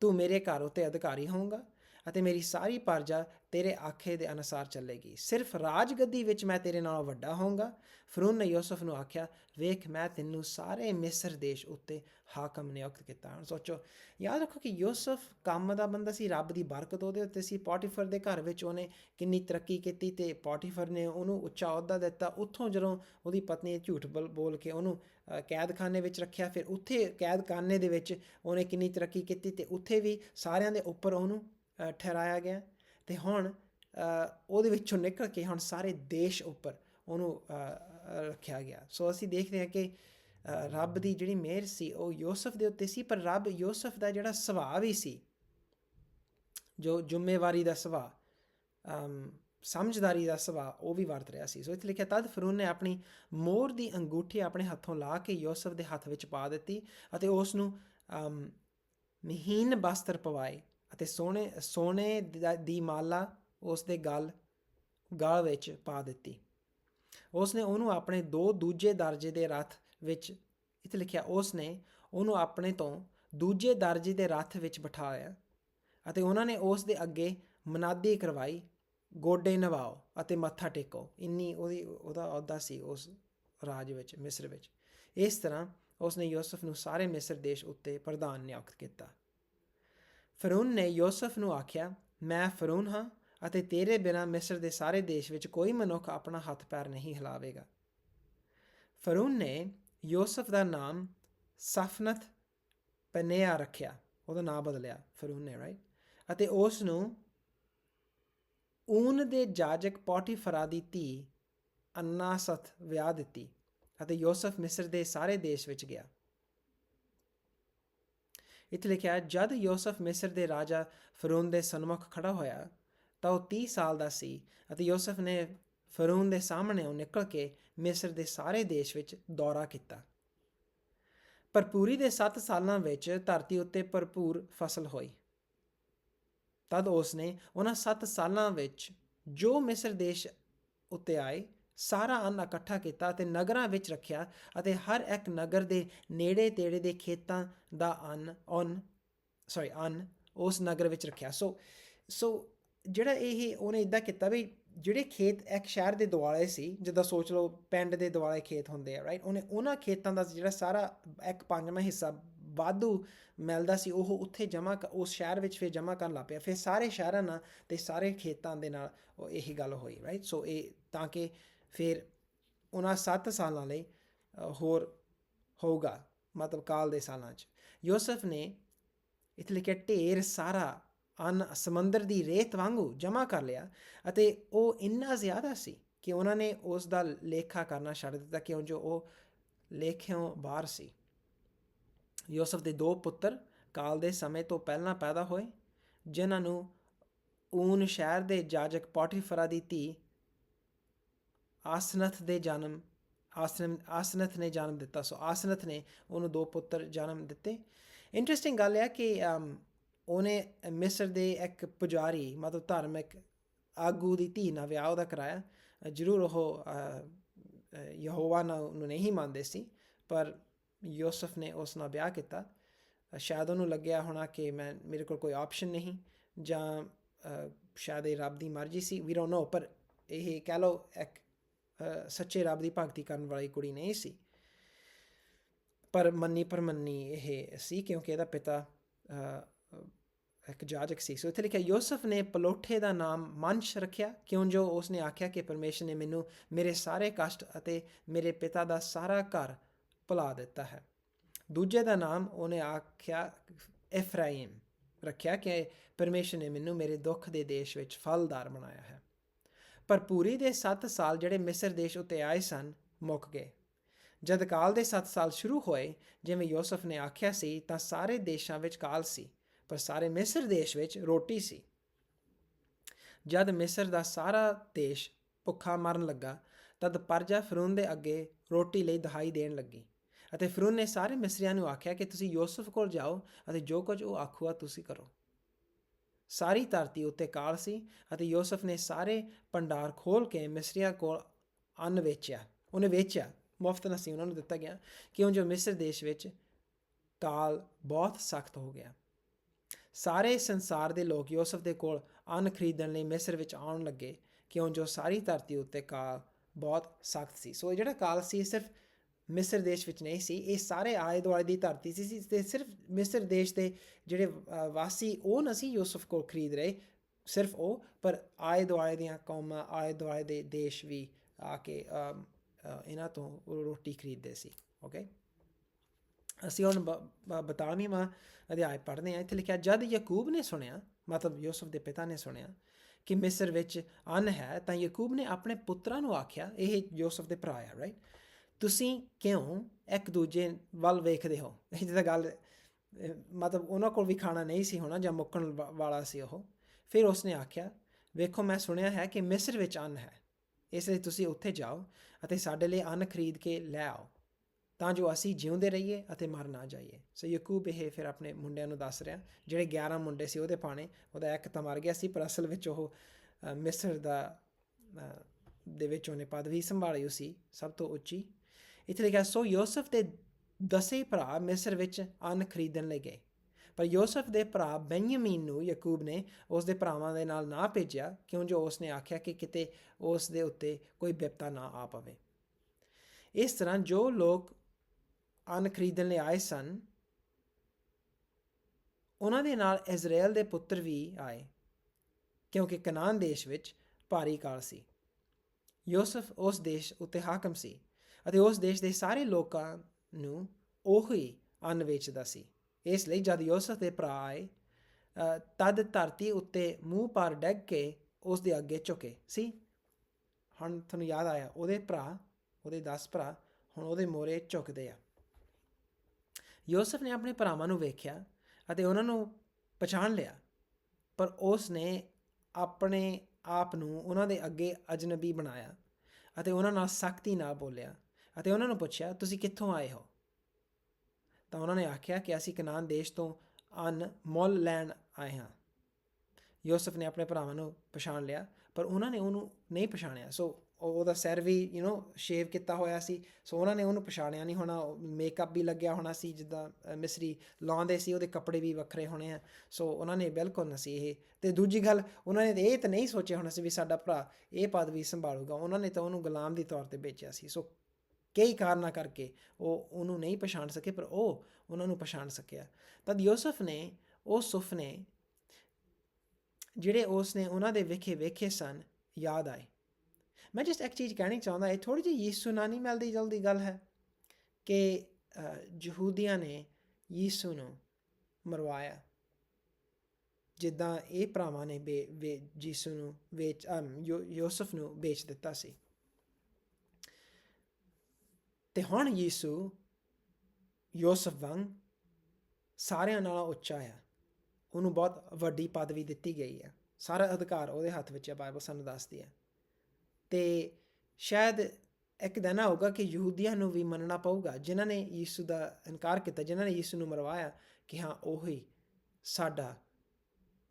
A: ਤੂੰ ਮੇਰੇ ਘਰ ਉੱਤੇ ਅਧਿਕਾਰੀ ਹੋਊਗਾ ਅਤੇ ਮੇਰੀ ਸਾਰੀ ਪਰਜਾ ਤੇਰੇ ਆਖੇ ਦੇ ਅਨੁਸਾਰ ਚੱਲੇਗੀ। ਸਿਰਫ ਰਾਜ ਗੱਦੀ ਵਿੱਚ ਮੈਂ ਤੇਰੇ ਨਾਲੋਂ ਵੱਡਾ ਹੋਊਂਗਾ। ਫਰੂਨ ਨੇ ਯੂਸਫ ਨੂੰ ਆਖਿਆ ਵੇਖ ਮੈਂ ਤੈਨੂੰ ਸਾਰੇ ਮਿਸਰ ਦੇਸ਼ ਉੱਤੇ ਹਾਕਮ ਨਿਯੁਕਤ ਕੀਤਾ। ਹੁਣ ਸੋਚੋ ਯਾਦ ਰੱਖੋ ਕਿ ਯੂਸਫ ਕੰਮ ਦਾ ਬੰਦਾ ਸੀ ਰੱਬ ਦੀ ਬਰਕਤ ਉਹਦੇ ਉੱਤੇ ਸੀ। ਪੋਟੀਫਰ ਦੇ ਘਰ ਵਿੱਚ ਉਹਨੇ ਕਿੰਨੀ ਤਰੱਕੀ ਕੀਤੀ ਤੇ ਪੋਟੀਫਰ ਨੇ ਉਹਨੂੰ ਉੱਚਾ ਅਹੁਦਾ ਦਿੱਤਾ। ਉੱਥੋਂ ਜਦੋਂ ਉਹਦੀ ਪਤਨੀ ਝੂਠ ਬੋਲ ਬੋਲ ਕੇ ਉਹਨੂੰ ਅ, ਕੈਦਖਾਨੇ ਵਿੱਚ ਰੱਖਿਆ ਫਿਰ ਉੱਥੇ ਕੈਦਖਾਨੇ ਦੇ ਵਿੱਚ ਉਹਨੇ ਕਿੰਨੀ ਤਰੱਕੀ ਕੀਤੀ ਤੇ ਉੱਥੇ ਵੀ ਸਾਰਿਆਂ ਦੇ ਉੱਪਰ ਉਹਨੂੰ ਠਹਿਰਾਇਆ ਗਿਆ। ਤੇ ਹੁਣ ਉਹਦੇ ਵਿੱਚੋਂ ਨਿਕਲ ਕੇ ਹੁਣ ਸਾਰੇ ਦੇਸ਼ ਉੱਪਰ ਉਹਨੂੰ ਰੱਖਿਆ ਗਿਆ। ਸੋ ਅਸੀਂ ਦੇਖਦੇ ਹਾਂ ਕਿ ਰੱਬ ਦੀ ਜਿਹੜੀ ਮਿਹਰ ਸੀ, ਉਹ ਯੂਸਫ ਦੇ ਉੱਤੇ ਸੀ, ਪਰ ਰੱਬ ਯੂਸਫ ਦਾ ਜਿਹੜਾ ਸੁਭਾਅ ਵੀ ਸੀ, ਜੋ ਜ਼ਿੰਮੇਵਾਰੀ ਦਾ ਸੁਭਾਅ ਸਮਝਦਾਰੀ ਦਾ ਸੁਭਾਅ, ਉਹ ਵੀ ਵਰਤ ਰਿਹਾ ਸੀ। ਸੋ ਇੱਥੇ ਲਿਖਿਆ, ਤਦ ਫਰੂਨ ਨੇ ਆਪਣੀ ਮੋਰ ਦੀ ਅੰਗੂਠੀ ਆਪਣੇ ਹੱਥੋਂ ਲਾ ਕੇ ਯੂਸਫ ਦੇ ਹੱਥ ਵਿੱਚ ਪਾ ਦਿੱਤੀ ਅਤੇ ਉਸ ਨੂੰ ਅਮ, ਮਹੀਨ ਬਸਤਰ ਪਵਾਏ। ਅਤੇ ਸੋਨੇ ਸੋਨੇ ਦਾ- ਦੀ ਮਾਲਾ ਉਸ ਦੇ ਗਲ ਗਲ ਵਿੱਚ ਪਾ ਦਿੱਤੀ। ਉਸ ਨੇ ਉਹਨੂੰ ਆਪਣੇ ਦੋ ਦੂਜੇ ਦਰਜੇ ਦੇ ਰਥ ਵਿੱਚ, ਇੱਥੇ ਲਿਖਿਆ ਉਸ ਨੇ ਉਹਨੂੰ ਆਪਣੇ ਤੋਂ ਦੂਜੇ ਦਰਜੇ ਦੇ ਰਥ ਵਿੱਚ ਬਿਠਾਇਆ ਅਤੇ ਉਹਨਾਂ ਨੇ ਉਸ ਦੇ ਅੱਗੇ ਮਨਾਦੀ ਕਰਵਾਈ, ਗੋਡੇ ਨਵਾਓ ਅਤੇ ਮੱਥਾ ਟੇਕੋ। ਇੰਨੀ ਉਹਦੀ, ਉਹਦਾ ਅਹੁਦਾ ਸੀ ਉਸ ਰਾਜ ਵਿੱਚ, ਮਿਸਰ ਵਿੱਚ। ਇਸ ਤਰ੍ਹਾਂ ਉਸ ਨੇ ਯੂਸਫ ਨੂੰ ਸਾਰੇ ਮਿਸਰ ਦੇਸ਼ ਉੱਤੇ ਪ੍ਰਧਾਨ ਨਿਯੁਕਤ ਕੀਤਾ। ਫਰੂਨ ਨੇ ਯੂਸਫ ਨੂੰ ਆਖਿਆ, ਮੈਂ ਫਰੂਨ ਹਾਂ ਅਤੇ ਤੇਰੇ ਬਿਨਾ ਮਿਸਰ ਦੇ ਸਾਰੇ ਦੇਸ਼ ਵਿੱਚ ਕੋਈ ਮਨੁੱਖ ਆਪਣਾ ਹੱਥ ਪੈਰ ਨਹੀਂ ਹਿਲਾਵੇਗਾ। ਫਰੂਨ ਨੇ ਯੂਸਫ ਦਾ ਨਾਮ ਸਫਨਤ ਪਨੇਆ ਰੱਖਿਆ। ਉਹਦਾ ਨਾਮ ਬਦਲਿਆ ਫਰੂਨ ਨੇ ਰਾਈਟ ਅਤੇ ਉਸ ਨੂੰ ਊਨ ਦੇ ਜਾਜਕ ਪੋਟੀਫਰਾ ਦੀ ਧੀ ਅੰਨਾਸਤ ਵਿਆਹ ਦਿੱਤੀ ਅਤੇ ਯੂਸਫ ਮਿਸਰ ਦੇ ਸਾਰੇ ਦੇਸ਼ ਵਿੱਚ ਗਿਆ। ਇੱਥੇ ਲਿਖਿਆ ਜਦ ਯੂਸਫ ਮਿਸਰ ਦੇ ਰਾਜਾ ਫਰੂਨ ਦੇ ਸਨਮੁਖ ਖੜਾ ਹੋਇਆ, ਤਾਂ ਉਹ 30 ਸਾਲ ਦਾ ਸੀ ਅਤੇ ਯੂਸਫ ਨੇ ਫਰੂਨ ਦੇ ਸਾਹਮਣੇ ਉਹ ਨਿਕਲ ਕੇ ਮਿਸਰ ਦੇ ਸਾਰੇ ਦੇਸ਼ ਵਿੱਚ ਦੌਰਾ ਕੀਤਾ। ਭਰਪੂਰੀ ਦੇ 7 ਸਾਲਾਂ ਵਿੱਚ ਧਰਤੀ ਉੱਤੇ ਭਰਪੂਰ ਫਸਲ ਹੋਈ। ਤਦ ਉਸਨੇ ਉਹਨਾਂ 7 ਸਾਲਾਂ ਵਿੱਚ ਜੋ ਮਿਸਰ ਦੇਸ਼ ਉੱਤੇ ਆਏ ਸਾਰਾ ਅੰਨ ਇਕੱਠਾ ਕੀਤਾ ਅਤੇ ਨਗਰਾਂ ਵਿੱਚ ਰੱਖਿਆ ਅਤੇ ਹਰ ਇੱਕ ਨਗਰ ਦੇ ਨੇੜੇ ਤੇੜੇ ਦੇ ਖੇਤਾਂ ਦਾ ਅੰਨ, ਔਨ ਸੌਰੀ ਅੰਨ ਉਸ ਨਗਰ ਵਿੱਚ ਰੱਖਿਆ। ਸੋ ਸੋ ਜਿਹੜਾ ਇਹ ਉਹਨੇ ਇਦਾਂ ਕੀਤਾ ਵੀ ਜਿਹੜੇ ਖੇਤ ਇੱਕ ਸ਼ਹਿਰ ਦੇ ਦੁਆਲੇ ਸੀ, ਜਿੱਦਾਂ ਸੋਚ ਲਓ ਪਿੰਡ ਦੇ ਦੁਆਲੇ ਖੇਤ ਹੁੰਦੇ ਆ ਰਾਈਟ ਉਹਨੇ ਉਹਨਾਂ ਖੇਤਾਂ ਦਾ ਜਿਹੜਾ ਸਾਰਾ ਇੱਕ ਪੰਜਵਾਂ ਹਿੱਸਾ ਵਾਧੂ ਮਿਲਦਾ ਸੀ, ਉਹ ਉੱਥੇ ਜਮ੍ਹਾਂ ਉਸ ਸ਼ਹਿਰ ਵਿੱਚ ਫਿਰ ਜਮ੍ਹਾਂ ਕਰਨ ਲੱਗ ਪਿਆ। ਫਿਰ ਸਾਰੇ ਸ਼ਹਿਰਾਂ ਨਾਲ ਤੇ ਸਾਰੇ ਖੇਤਾਂ ਦੇ ਨਾਲ ਉਹ ਇਹੀ ਗੱਲ ਹੋਈ ਰਾਈਟ ਸੋ ਇਹ ਤਾਂ ਕਿ ਫਿਰ ਉਹਨਾਂ 7 ਸਾਲਾਂ ਲਈ ਹੋਰ ਹੋਊਗਾ, ਮਤਲਬ ਕਾਲ ਦੇ ਸਾਲਾਂ 'ਚ। ਯੂਸਫ ਨੇ ਇੱਥੇ ਲਿਖਿਆ, ਢੇਰ ਸਾਰਾ ਅੰਨ ਸਮੁੰਦਰ ਦੀ ਰੇਤ ਵਾਂਗੂ ਜਮ੍ਹਾਂ ਕਰ ਲਿਆ ਅਤੇ ਉਹ ਇੰਨਾ ਜ਼ਿਆਦਾ ਸੀ ਕਿ ਉਹਨਾਂ ਨੇ ਉਸ ਦਾ ਲੇਖਾ ਕਰਨਾ ਛੱਡ ਦਿੱਤਾ ਕਿਉਂ ਜੋ ਉਹ ਲੇਖਿਓਂ ਬਾਹਰ ਸੀ। ਯੂਸਫ ਦੇ ਦੋ ਪੁੱਤਰ ਕਾਲ ਦੇ ਸਮੇਂ ਤੋਂ ਪਹਿਲਾਂ ਪੈਦਾ ਹੋਏ, ਜਿਨ੍ਹਾਂ ਨੂੰ ਊਨ ਸ਼ਹਿਰ ਦੇ ਜਾਜਕ ਪੋਟੀਫਰਾ ਦੀ ਧੀ ਆਸਨਥ ਦੇ ਜਨਮ ਆਸਨ ਆਸਨਥ ਨੇ ਜਨਮ ਦਿੱਤਾ। ਸੋ ਆਸਨਥ ਨੇ ਉਹਨੂੰ ਦੋ ਪੁੱਤਰ ਜਨਮ ਦਿੱਤੇ। ਇੰਟਰਸਟਿੰਗ ਗੱਲ ਹੈ ਕਿ ਉਹਨੇ ਮਿਸਰ ਦੇ ਇੱਕ ਪੁਜਾਰੀ ਮਤਲਬ ਧਾਰਮਿਕ ਆਗੂ ਦੀ ਧੀ ਨਾਲ ਵਿਆਹ ਉਹਦਾ ਕਰਾਇਆ। ਜ਼ਰੂਰ ਉਹ ਅ, ਯਹੋਵਾ ਨਾਲ ਨੂੰ ਨਹੀਂ ਮੰਨਦੇ ਸੀ ਪਰ ਯੋਸਫ ਨੇ ਉਸ ਨਾਲ ਵਿਆਹ ਕੀਤਾ। ਸ਼ਾਇਦ ਉਹਨੂੰ ਲੱਗਿਆ ਹੋਣਾ ਕਿ ਮੈਂ ਮੇਰੇ ਕੋਲ ਕੋਈ ਆਪਸ਼ਨ ਨਹੀਂ ਜਾਂ ਸ਼ਾਇਦ ਇਹ ਰੱਬ ਦੀ ਮਰਜ਼ੀ ਸੀ ਵੀ ਡੋਨਟ ਨੋ ਪਰ ਇਹ ਕਹਿ ਲਓ ਇੱਕ ਸੱਚੇ ਰੱਬ ਦੀ ਭਗਤੀ ਕਰਨ ਵਾਲੀ ਕੁੜੀ ਨਹੀਂ ਸੀ। ਪਰ ਮੰਨੀ ਪਰਮੰਨੀ ਇਹ ਸੀ ਕਿਉਂਕਿ ਇਹਦਾ ਪਿਤਾ ਇੱਕ ਜਾਜਕ ਸੀ। ਸੋ ਇੱਥੇ ਲਿਖਿਆ, ਯੂਸਫ ਨੇ ਪਲੋਠੇ ਦਾ ਨਾਮ ਮੰਸ਼ ਰੱਖਿਆ। ਕਿਉਂ ਜੋ ਉਸਨੇ ਆਖਿਆ ਕਿ ਪਰਮੇਸ਼ਰ ਨੇ ਮੈਨੂੰ ਮੇਰੇ ਸਾਰੇ ਕਸ਼ਟ ਅਤੇ ਮੇਰੇ ਪਿਤਾ ਦਾ ਸਾਰਾ ਘਰ ਭੁਲਾ ਦਿੱਤਾ ਹੈ। ਦੂਜੇ ਦਾ ਨਾਮ ਉਹਨੇ ਆਖਿਆ ਇਫਰਾਈਮ ਰੱਖਿਆ ਕਿ ਪਰਮੇਸ਼ਰ ਨੇ ਮੈਨੂੰ ਮੇਰੇ ਦੁੱਖ ਦੇ ਦੇਸ਼ ਵਿੱਚ ਫਲਦਾਰ ਬਣਾਇਆ ਹੈ। ਪਰ ਪੂਰੀ ਦੇ 7 ਸਾਲ ਜਿਹੜੇ ਮਿਸਰ ਦੇਸ਼ ਉੱਤੇ ਆਏ ਸਨ, ਮੁੱਕ ਗਏ। ਜਦ ਕਾਲ ਦੇ 7 ਸਾਲ ਸ਼ੁਰੂ ਹੋਏ, ਜਿਵੇਂ ਯੋਸਫ ਨੇ ਆਖਿਆ ਸੀ, ਤਾਂ ਸਾਰੇ ਦੇਸ਼ਾਂ ਵਿੱਚ ਕਾਲ ਸੀ, ਪਰ ਸਾਰੇ ਮਿਸਰ ਦੇਸ਼ ਵਿੱਚ ਰੋਟੀ ਸੀ। ਜਦ ਮਿਸਰ ਦਾ ਸਾਰਾ ਦੇਸ਼ ਭੁੱਖਾ ਮਰਨ ਲੱਗਾ, ਤਦ ਪਰਜਾ ਫਰੂਨ ਦੇ ਅੱਗੇ ਰੋਟੀ ਲਈ ਦਹਾਈ ਦੇਣ ਲੱਗੀ ਅਤੇ ਫਰੂਨ ਨੇ ਸਾਰੇ ਮਿਸਰੀਆਂ ਨੂੰ ਆਖਿਆ ਕਿ ਤੁਸੀਂ ਯੂਸਫ ਕੋਲ ਜਾਓ ਅਤੇ ਜੋ ਕੁਝ ਉਹ ਆਖੂਗਾ ਤੁਸੀਂ ਕਰੋ। ਸਾਰੀ ਧਰਤੀ ਉੱਤੇ ਕਾਲ ਸੀ ਅਤੇ ਯੂਸਫ ਨੇ ਸਾਰੇ ਭੰਡਾਰ ਖੋਲ ਕੇ ਮਿਸਰੀਆਂ ਕੋਲ ਅੰਨ ਵੇਚਿਆ। ਉਹਨੇ ਵੇਚਿਆ। ਮੁਫਤ ਨਾਲ ਉਹਨਾਂ ਨੂੰ ਦਿੱਤਾ ਗਿਆ ਕਿਉਂ? ਜੋ ਮਿਸਰ ਦੇਸ਼ ਵਿੱਚ ਕਾਲ ਬਹੁਤ ਸਖਤ ਹੋ ਗਿਆ। ਸਾਰੇ ਸੰਸਾਰ ਦੇ ਲੋਕ ਯੂਸਫ ਦੇ ਕੋਲ ਅੰਨ ਖਰੀਦਣ ਲਈ ਮਿਸਰ ਵਿੱਚ ਆਉਣ ਲੱਗੇ ਕਿਉਂ? ਜੋ ਸਾਰੀ ਧਰਤੀ ਉੱਤੇ ਕਾਲ ਬਹੁਤ ਸਖਤ ਸੀ। ਸੋ ਇਹ ਜਿਹੜਾ ਕਾਲ ਸੀ ਸਿਰਫ ਮਿਸਰ ਦੇਸ਼ ਵਿੱਚ ਨਹੀਂ ਸੀ। ਇਹ ਸਾਰੇ ਆਲੇ ਦੁਆਲੇ ਦੀ ਧਰਤੀ ਸੀ ਤੇ ਸਿਰਫ ਮਿਸਰ ਦੇਸ਼ ਦੇ ਜਿਹੜੇ ਵਾਸੀ, ਉਹ ਨਹੀਂ ਸੀ ਯੂਸਫ ਕੋਲ ਖਰੀਦ ਰਹੇ, ਸਿਰਫ ਉਹ, ਪਰ ਆਲੇ ਦੁਆਲੇ ਦੀਆਂ ਕੌਮਾਂ ਆਲੇ ਦੁਆਲੇ ਦੇ ਦੇਸ਼ ਵੀ ਆ ਕੇ ਇਹਨਾਂ ਤੋਂ ਰੋਟੀ ਖਰੀਦਦੇ ਸੀ ਓਕੇ ਅਸੀਂ ਹੁਣ 42ਵਾਂ ਅਧਿਆਇ ਪੜ੍ਹਦੇ ਹਾਂ। ਇੱਥੇ ਲਿਖਿਆ, ਜਦ ਯਾਕੂਬ ਨੇ ਸੁਣਿਆ, ਮਤਲਬ ਯੂਸਫ ਦੇ ਪਿਤਾ ਨੇ ਸੁਣਿਆ, ਕਿ ਮਿਸਰ ਵਿੱਚ ਅੰਨ ਹੈ, ਤਾਂ ਯਾਕੂਬ ਨੇ ਆਪਣੇ ਪੁੱਤਰਾਂ ਨੂੰ ਆਖਿਆ, ਇਹ ਯੂਸਫ ਦੇ ਭਰਾ ਆ ਰਾਈਟ ਤੁਸੀਂ ਕਿਉਂ ਇੱਕ ਦੂਜੇ ਵੱਲ ਵੇਖਦੇ ਹੋ? ਇਹ ਤਾਂ ਗੱਲ, ਮਤਲਬ ਉਹਨਾਂ ਕੋਲ ਵੀ ਖਾਣਾ ਨਹੀਂ ਸੀ ਹੋਣਾ ਜਾਂ ਮੁੱਕਣ ਵਾ- ਵਾਲਾ ਸੀ ਉਹ। ਫਿਰ ਉਸਨੇ ਆਖਿਆ, ਵੇਖੋ, ਮੈਂ ਸੁਣਿਆ ਹੈ ਕਿ ਮਿਸਰ ਵਿੱਚ ਅੰਨ ਹੈ। ਇਸ ਲਈ ਤੁਸੀਂ ਉੱਥੇ ਜਾਓ ਅਤੇ ਸਾਡੇ ਲਈ ਅੰਨ ਖਰੀਦ ਕੇ ਲੈ ਆਓ। ਤਾਂ ਜੋ ਅਸੀਂ ਜਿਉਂਦੇ ਰਹੀਏ ਅਤੇ ਮਰ ਨਾ ਜਾਈਏ। ਸੋ ਯਾਕੂਬ ਇਹ ਫਿਰ ਆਪਣੇ ਮੁੰਡਿਆਂ ਨੂੰ ਦੱਸ ਰਿਹਾ, ਜਿਹੜੇ 11 ਮੁੰਡੇ ਸੀ ਉਹਦੇ ਪਾਣੇ ਉਹਦਾ ਇੱਕ ਤਾਂ ਮਰ ਗਿਆ ਸੀ, ਪਰ ਅਸਲ ਵਿੱਚ ਉਹ ਮਿਸਰ ਦਾ ਦੇ ਵਿੱਚ ਉਹਨੇ ਪਦਵੀ ਸੰਭਾਲੀ ਸੀ, ਸਭ ਤੋਂ ਉੱਚੀ ਇੱਥੇ ਲਿਖਿਆ ਸੋ ਯੋਸਫ ਦੇ ਦਸੇ ਭਰਾ ਮਿਸਰ ਵਿੱਚ ਅੰਨ ਖਰੀਦਣ ਲਈ ਗਏ ਪਰ ਯੋਸਫ ਦੇ ਭਰਾ ਬੈਨਯਮੀਨ ਨੂੰ ਯਾਕੂਬ ਨੇ ਉਸ ਦੇ ਭਰਾਵਾਂ ਦੇ ਨਾਲ ਨਾ ਭੇਜਿਆ ਕਿਉਂ ਜੋ ਉਸ ਨੇ ਆਖਿਆ ਕਿ ਕਿਤੇ ਉਸ ਦੇ ਉੱਤੇ ਕੋਈ ਬਿਪਤਾ ਨਾ ਆ ਪਵੇ ਇਸ ਤਰ੍ਹਾਂ ਜੋ ਲੋਕ ਅੰਨ ਖਰੀਦਣ ਲਈ ਆਏ ਸਨ ਉਹਨਾਂ ਦੇ ਨਾਲ ਇਜ਼ਰਾਈਲ ਦੇ ਪੁੱਤਰ ਵੀ ਆਏ ਕਿਉਂਕਿ ਕਨਾਨ ਦੇਸ਼ ਵਿੱਚ ਭਾਰੀ ਕਾਲ ਸੀ ਯੂਸਫ ਉਸ ਦੇਸ਼ ਉੱਤੇ ਹਾਕਮ ਸੀ ਅਤੇ ਉਸ ਦੇਸ਼ ਦੇ ਸਾਰੇ ਲੋਕਾਂ ਨੂੰ ਉਹੀ ਅੰਨ ਵੇਚਦਾ ਸੀ। ਇਸ ਲਈ ਜਦ ਯੋਸਫ ਦੇ ਭਰਾ ਆਏ ਤਦ ਧਰਤੀ ਉੱਤੇ ਮੂੰਹ ਪਰ ਡੱਗ ਕੇ ਉਸ ਦੇ ਅੱਗੇ ਝੁਕੇ। ਸੀ, ਹੁਣ ਤੁਹਾਨੂੰ ਯਾਦ ਆਇਆ, ਉਹਦੇ ਭਰਾ, ਉਹਦੇ 10 ਭਰਾ ਹੁਣ ਉਹਦੇ ਮੋਰੇ ਝੁਕਦੇ ਆ। ਯੂਸਫ ਨੇ ਆਪਣੇ ਭਰਾਵਾਂ ਨੂੰ ਵੇਖਿਆ ਅਤੇ ਉਹਨਾਂ ਨੂੰ ਪਛਾਣ ਲਿਆ, ਪਰ ਉਸ ਨੇ ਆਪਣੇ ਆਪ ਨੂੰ ਉਹਨਾਂ ਦੇ ਅੱਗੇ ਅਜਨਬੀ ਬਣਾਇਆ ਅਤੇ ਉਹਨਾਂ ਨਾਲ ਸਖਤੀ ਨਾਲ ਬੋਲਿਆ ਅਤੇ ਉਹਨਾਂ ਨੂੰ ਪੁੱਛਿਆ, ਤੁਸੀਂ ਕਿੱਥੋਂ ਆਏ ਹੋ? ਤਾਂ ਉਹਨਾਂ ਨੇ ਆਖਿਆ ਕਿ ਅਸੀਂ ਕਨਾਨ ਦੇਸ਼ ਤੋਂ ਅੰਨ ਮੁੱਲ ਲੈਣ ਆਏ ਹਾਂ। ਯੂਸਫ ਨੇ ਆਪਣੇ ਭਰਾਵਾਂ ਨੂੰ ਪਛਾਣ ਲਿਆ, ਪਰ ਉਹਨਾਂ ਨੇ ਉਹਨੂੰ ਨਹੀਂ ਪਛਾਣਿਆ। ਸੋ ਉਹਦਾ ਸਿਰ ਵੀ ਯੂ نو ਸ਼ੇਵ ਕੀਤਾ ਹੋਇਆ ਸੀ। ਸੋ ਉਹਨਾਂ ਨੇ ਉਹਨੂੰ ਪਛਾਣਿਆ ਨਹੀਂ ਹੋਣਾ। ਮੇਕਅਪ ਵੀ ਲੱਗਿਆ ਹੋਣਾ ਸੀ, ਜਿੱਦਾਂ ਮਿਸਰੀ ਲਾਉਂਦੇ ਸੀ, ਉਹਦੇ ਕੱਪੜੇ ਵੀ ਵੱਖਰੇ ਹੋਣੇ ਆ। ਸੋ ਉਹਨਾਂ ਨੇ ਬਿਲਕੁਲ ਨਸੀ ਇਹ। ਤੇ ਦੂਜੀ ਗੱਲ, ਉਹਨਾਂ ਨੇ ਇਹ ਤਾਂ ਨਹੀਂ ਸੋਚਿਆ ਹੋਣਾ ਸੀ ਵੀ ਸਾਡਾ ਭਰਾ ਇਹ ਪਦਵੀ ਸੰਭਾਲੂਗਾ। ਉਹਨਾਂ ਨੇ ਤਾਂ ਉਹਨੂੰ ਗੁਲਾਮ ਦੀ ਤੌਰ ਤੇ ਵੇਚਿਆ ਸੀ। ਸੋ ਕਈ ਕਾਰਨਾਂ ਕਰਕੇ ਉਹ ਉਹਨੂੰ ਨਹੀਂ ਪਛਾਣ ਸਕੇ ਪਰ ਉਹ ਉਹਨਾਂ ਨੂੰ ਪਛਾਣ ਸਕਿਆ। ਤਦ ਯੂਸਫ ਨੇ ਉਹ ਸੁਪਨੇ ਜਿਹੜੇ ਉਸ ਨੇ ਉਹਨਾਂ ਦੇ ਵਿਖੇ ਵੇਖੇ ਸਨ ਯਾਦ ਆਏ। ਮੈਂ ਜਸਟ ਇੱਕ ਚੀਜ਼ ਕਹਿਣੀ ਚਾਹੁੰਦਾ ਇਹ ਥੋੜੀ ਜਿਹੀ ਯੀਸੂ ਨਾਲ ਨਹੀਂ ਮਿਲਦੀ ਜਲਦੀ ਗੱਲ ਹੈ ਕਿ ਯਹੂਦੀਆਂ ਨੇ ਯੀਸੂ ਨੂੰ ਮਰਵਾਇਆ। ਜਿੱਦਾਂ ਇਹ ਭਰਾਵਾਂ ਨੇ ਬੇ ਵੇ ਯੀਸੂ ਨੂੰ ਵੇਚ ਅਮ, ਯੋ- ਨੂੰ ਵੇਚ ਦਿੱਤਾ ਸੀ। ਤੇ ਹੁਣ ਯੀਸੂ ਯੋਸਫ ਵਾਂਗ ਸਾਰਿਆਂ ਨਾਲੋਂ ਉੱਚਾ ਆ। ਉਹਨੂੰ ਬਹੁਤ ਵੱਡੀ ਪਦਵੀ ਦਿੱਤੀ ਗਈ ਆ। ਸਾਰਾ ਅਧਿਕਾਰ ਉਹਦੇ ਹੱਥ ਵਿੱਚ ਆ, ਬਾਈਬਲ ਸਾਨੂੰ ਦੱਸਦੀ ਆ। ਤੇ ਸ਼ਾਇਦ ਇੱਕ ਦਿਨ ਆਊਗਾ ਕਿ ਯਹੂਦੀਆਂ ਨੂੰ ਵੀ ਮੰਨਣਾ ਪਊਗਾ, ਜਿਨ੍ਹਾਂ ਨੇ ਯੀਸੂ ਦਾ ਇਨਕਾਰ ਕੀਤਾ, ਜਿਨ੍ਹਾਂ ਨੇ ਯੀਸੂ ਨੂੰ ਮਰਵਾਇਆ ਕਿ ਹਾਂ, ਉਹੀ ਸਾਡਾ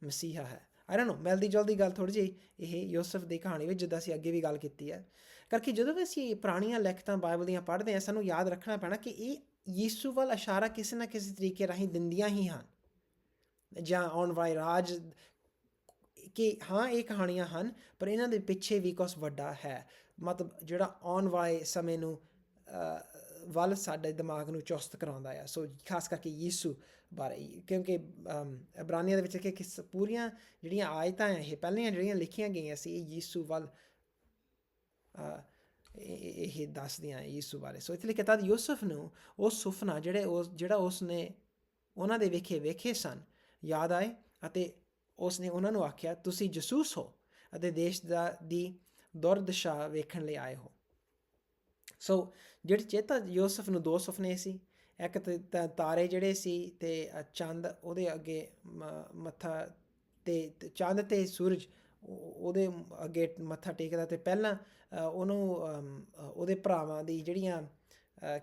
A: ਮਸੀਹਾ ਹੈ। ਆਈ ਡੋਨਟ ਨੋ ਮਿਲਦੀ ਜਲਦੀ ਗੱਲ ਥੋੜੀ ਜਿਹੀ ਇਹ ਯੂਸਫ ਦੀ ਕਹਾਣੀ ਵਿੱਚ ਜਿੱਦਾਂ ਅਸੀਂ ਅੱਗੇ ਵੀ ਗੱਲ ਕੀਤੀ ਹੈ। ਕਰਕੇ ਜਦੋਂ ਵੀ ਅਸੀਂ ਪੁਰਾਣੀਆਂ ਲਿਖਤਾਂ ਬਾਈਬਲ ਦੀਆਂ ਪੜ੍ਹਦੇ ਹਾਂ, ਸਾਨੂੰ ਯਾਦ ਰੱਖਣਾ ਪੈਣਾ ਕਿ ਇਹ ਯੀਸੂ ਵੱਲ ਇਸ਼ਾਰਾ ਕਿਸੇ ਨਾ ਕਿਸੇ ਤਰੀਕੇ ਰਾਹੀਂ ਦਿੰਦੀਆਂ ਹੀ ਹਨ। ਜਾਂ ਆਉਣ ਵਾਲੇ ਰਾਜ ਕਿ ਹਾਂ, ਇਹ ਕਹਾਣੀਆਂ ਹਨ, ਪਰ ਇਹਨਾਂ ਦੇ ਪਿੱਛੇ ਵੀ ਕੁਝ ਵੱਡਾ ਹੈ। ਮਤਲਬ ਜਿਹੜਾ ਆਉਣ ਵਾਲੇ ਸਮੇਂ ਨੂੰ ਵੱਲ ਸਾਡੇ ਦਿਮਾਗ ਨੂੰ ਚੁਸਤ ਕਰਾਉਂਦਾ ਆ। ਸੋ, ਖਾਸ ਕਰਕੇ ਯੀਸੂ ਬਾਰੇ ਕਿਉਂਕਿ ਅਮ, ਇਬਰਾਨੀਆਂ ਦੇ ਵਿੱਚ ਕਿ ਕਿਸ ਪੂਰੀਆਂ ਜਿਹੜੀਆਂ ਆਇਤਾਂ ਇਹ ਪਹਿਲੀਆਂ ਜਿਹੜੀਆਂ ਲਿਖੀਆਂ ਗਈਆਂ ਸੀ ਇਹ ਯੀਸੂ ਵੱਲ ਇਹ ਦੱਸਦੀਆਂ ਯੀਸੂ ਬਾਰੇ। ਸੋ ਇਸ ਲਈ ਕਿਤਾ ਯੂਸਫ ਨੂੰ ਉਹ ਸੁਪਨਾ ਜਿਹੜੇ ਉਸ ਜਿਹੜਾ ਉਸ ਨੇ ਉਹਨਾਂ ਦੇ ਵੇਖੇ ਵੇਖੇ ਸਨ ਯਾਦ ਆਏ ਅਤੇ ਉਸ ਨੇ ਉਹਨਾਂ ਨੂੰ ਆਖਿਆ ਤੁਸੀਂ ਜਸੂਸ ਹੋ ਅਤੇ ਦੇਸ਼ ਦਾ ਦੀ ਦੁਰਦਸ਼ਾ ਵੇਖਣ ਲਈ ਆਏ ਹੋ। ਸੋ ਜਿਹੜੇ ਚੇਤਾ ਯੂਸਫ ਨੂੰ ਦੋ ਸੁਪਨੇ ਸੀ ਇੱਕ ਤੇ ਤਾਰੇ ਜਿਹੜੇ ਸੀ ਤੇ ਚੰਦ ਉਹਦੇ ਅੱਗੇ ਮੱਥਾ ਤੇ ਚੰਦ ਤੇ ਸੂਰਜ ਉਹਦੇ ਅੱਗੇ ਮੱਥਾ ਟੇਕਦਾ ਤੇ ਪਹਿਲਾਂ ਉਹਨੂੰ ਉਹਦੇ ਭਰਾਵਾਂ ਦੀ ਜਿਹੜੀਆਂ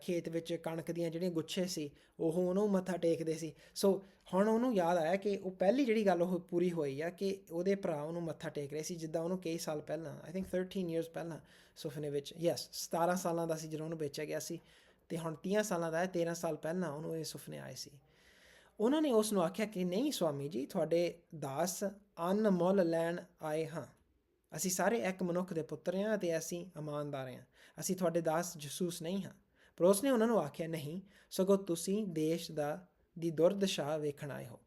A: ਖੇਤ ਵਿੱਚ ਕਣਕ ਦੀਆਂ ਜਿਹੜੀਆਂ ਗੁੱਛੇ ਸੀ, ਉਹ ਉਹਨੂੰ ਮੱਥਾ ਟੇਕਦੇ ਸੀ। ਸੋ ਹੁਣ ਉਹਨੂੰ ਯਾਦ ਆਇਆ ਕਿ ਉਹ ਪਹਿਲੀ ਜਿਹੜੀ ਗੱਲ ਉਹ ਪੂਰੀ ਹੋਈ ਆ ਕਿ ਉਹਦੇ ਭਰਾ ਉਹਨੂੰ ਮੱਥਾ ਟੇਕ ਰਹੇ ਸੀ, ਜਿੱਦਾਂ ਉਹਨੂੰ ਕਈ ਸਾਲ ਪਹਿਲਾਂ ਆਈ ਥਿੰਕ 13 ਇਅਰਸ ਪਹਿਲਾਂ ਸੁਪਨੇ ਵਿੱਚ ਯੈਸ 17 ਸਾਲਾਂ ਦਾ ਸੀ ਜਦੋਂ ਉਹਨੂੰ ਵੇਚਿਆ ਗਿਆ ਸੀ। ਤੇ ਹੁਣ 30 ਸਾਲਾਂ ਦਾ ਹੈ 13 ਸਾਲ ਪਹਿਲਾਂ ਉਹਨੂੰ ਇਹ ਸੁਪਨੇ ਆਏ ਸੀ। ਉਹਨਾਂ ਨੇ ਉਸ ਨੂੰ ਆਖਿਆ ਕਿ ਨਹੀਂ ਸਵਾਮੀ ਜੀ, ਤੁਹਾਡੇ ਦਾਸ ਅੰਨ ਮੁੱਲ ਲੈਣ ਆਏ ਹਾਂ। ਅਸੀਂ ਸਾਰੇ ਇੱਕ ਮਨੁੱਖ ਦੇ ਪੁੱਤਰ ਹਾਂ ਤੇ ਅਸੀਂ ਇਮਾਨਦਾਰ ਹਾਂ। ਅਸੀਂ ਤੁਹਾਡੇ ਦਾਸ ਜਸੂਸ ਨਹੀਂ ਹਾਂ। ਪਰ ਉਸ ਨੇ ਉਹਨਾਂ ਨੂੰ ਆਖਿਆ, ਨਹੀਂ, ਸਗੋਂ ਤੁਸੀਂ ਦੇਸ਼ ਦਾ, ਦੀ ਦੁਰਦਸ਼ਾ ਵੇਖਣ ਆਏ ਹੋ।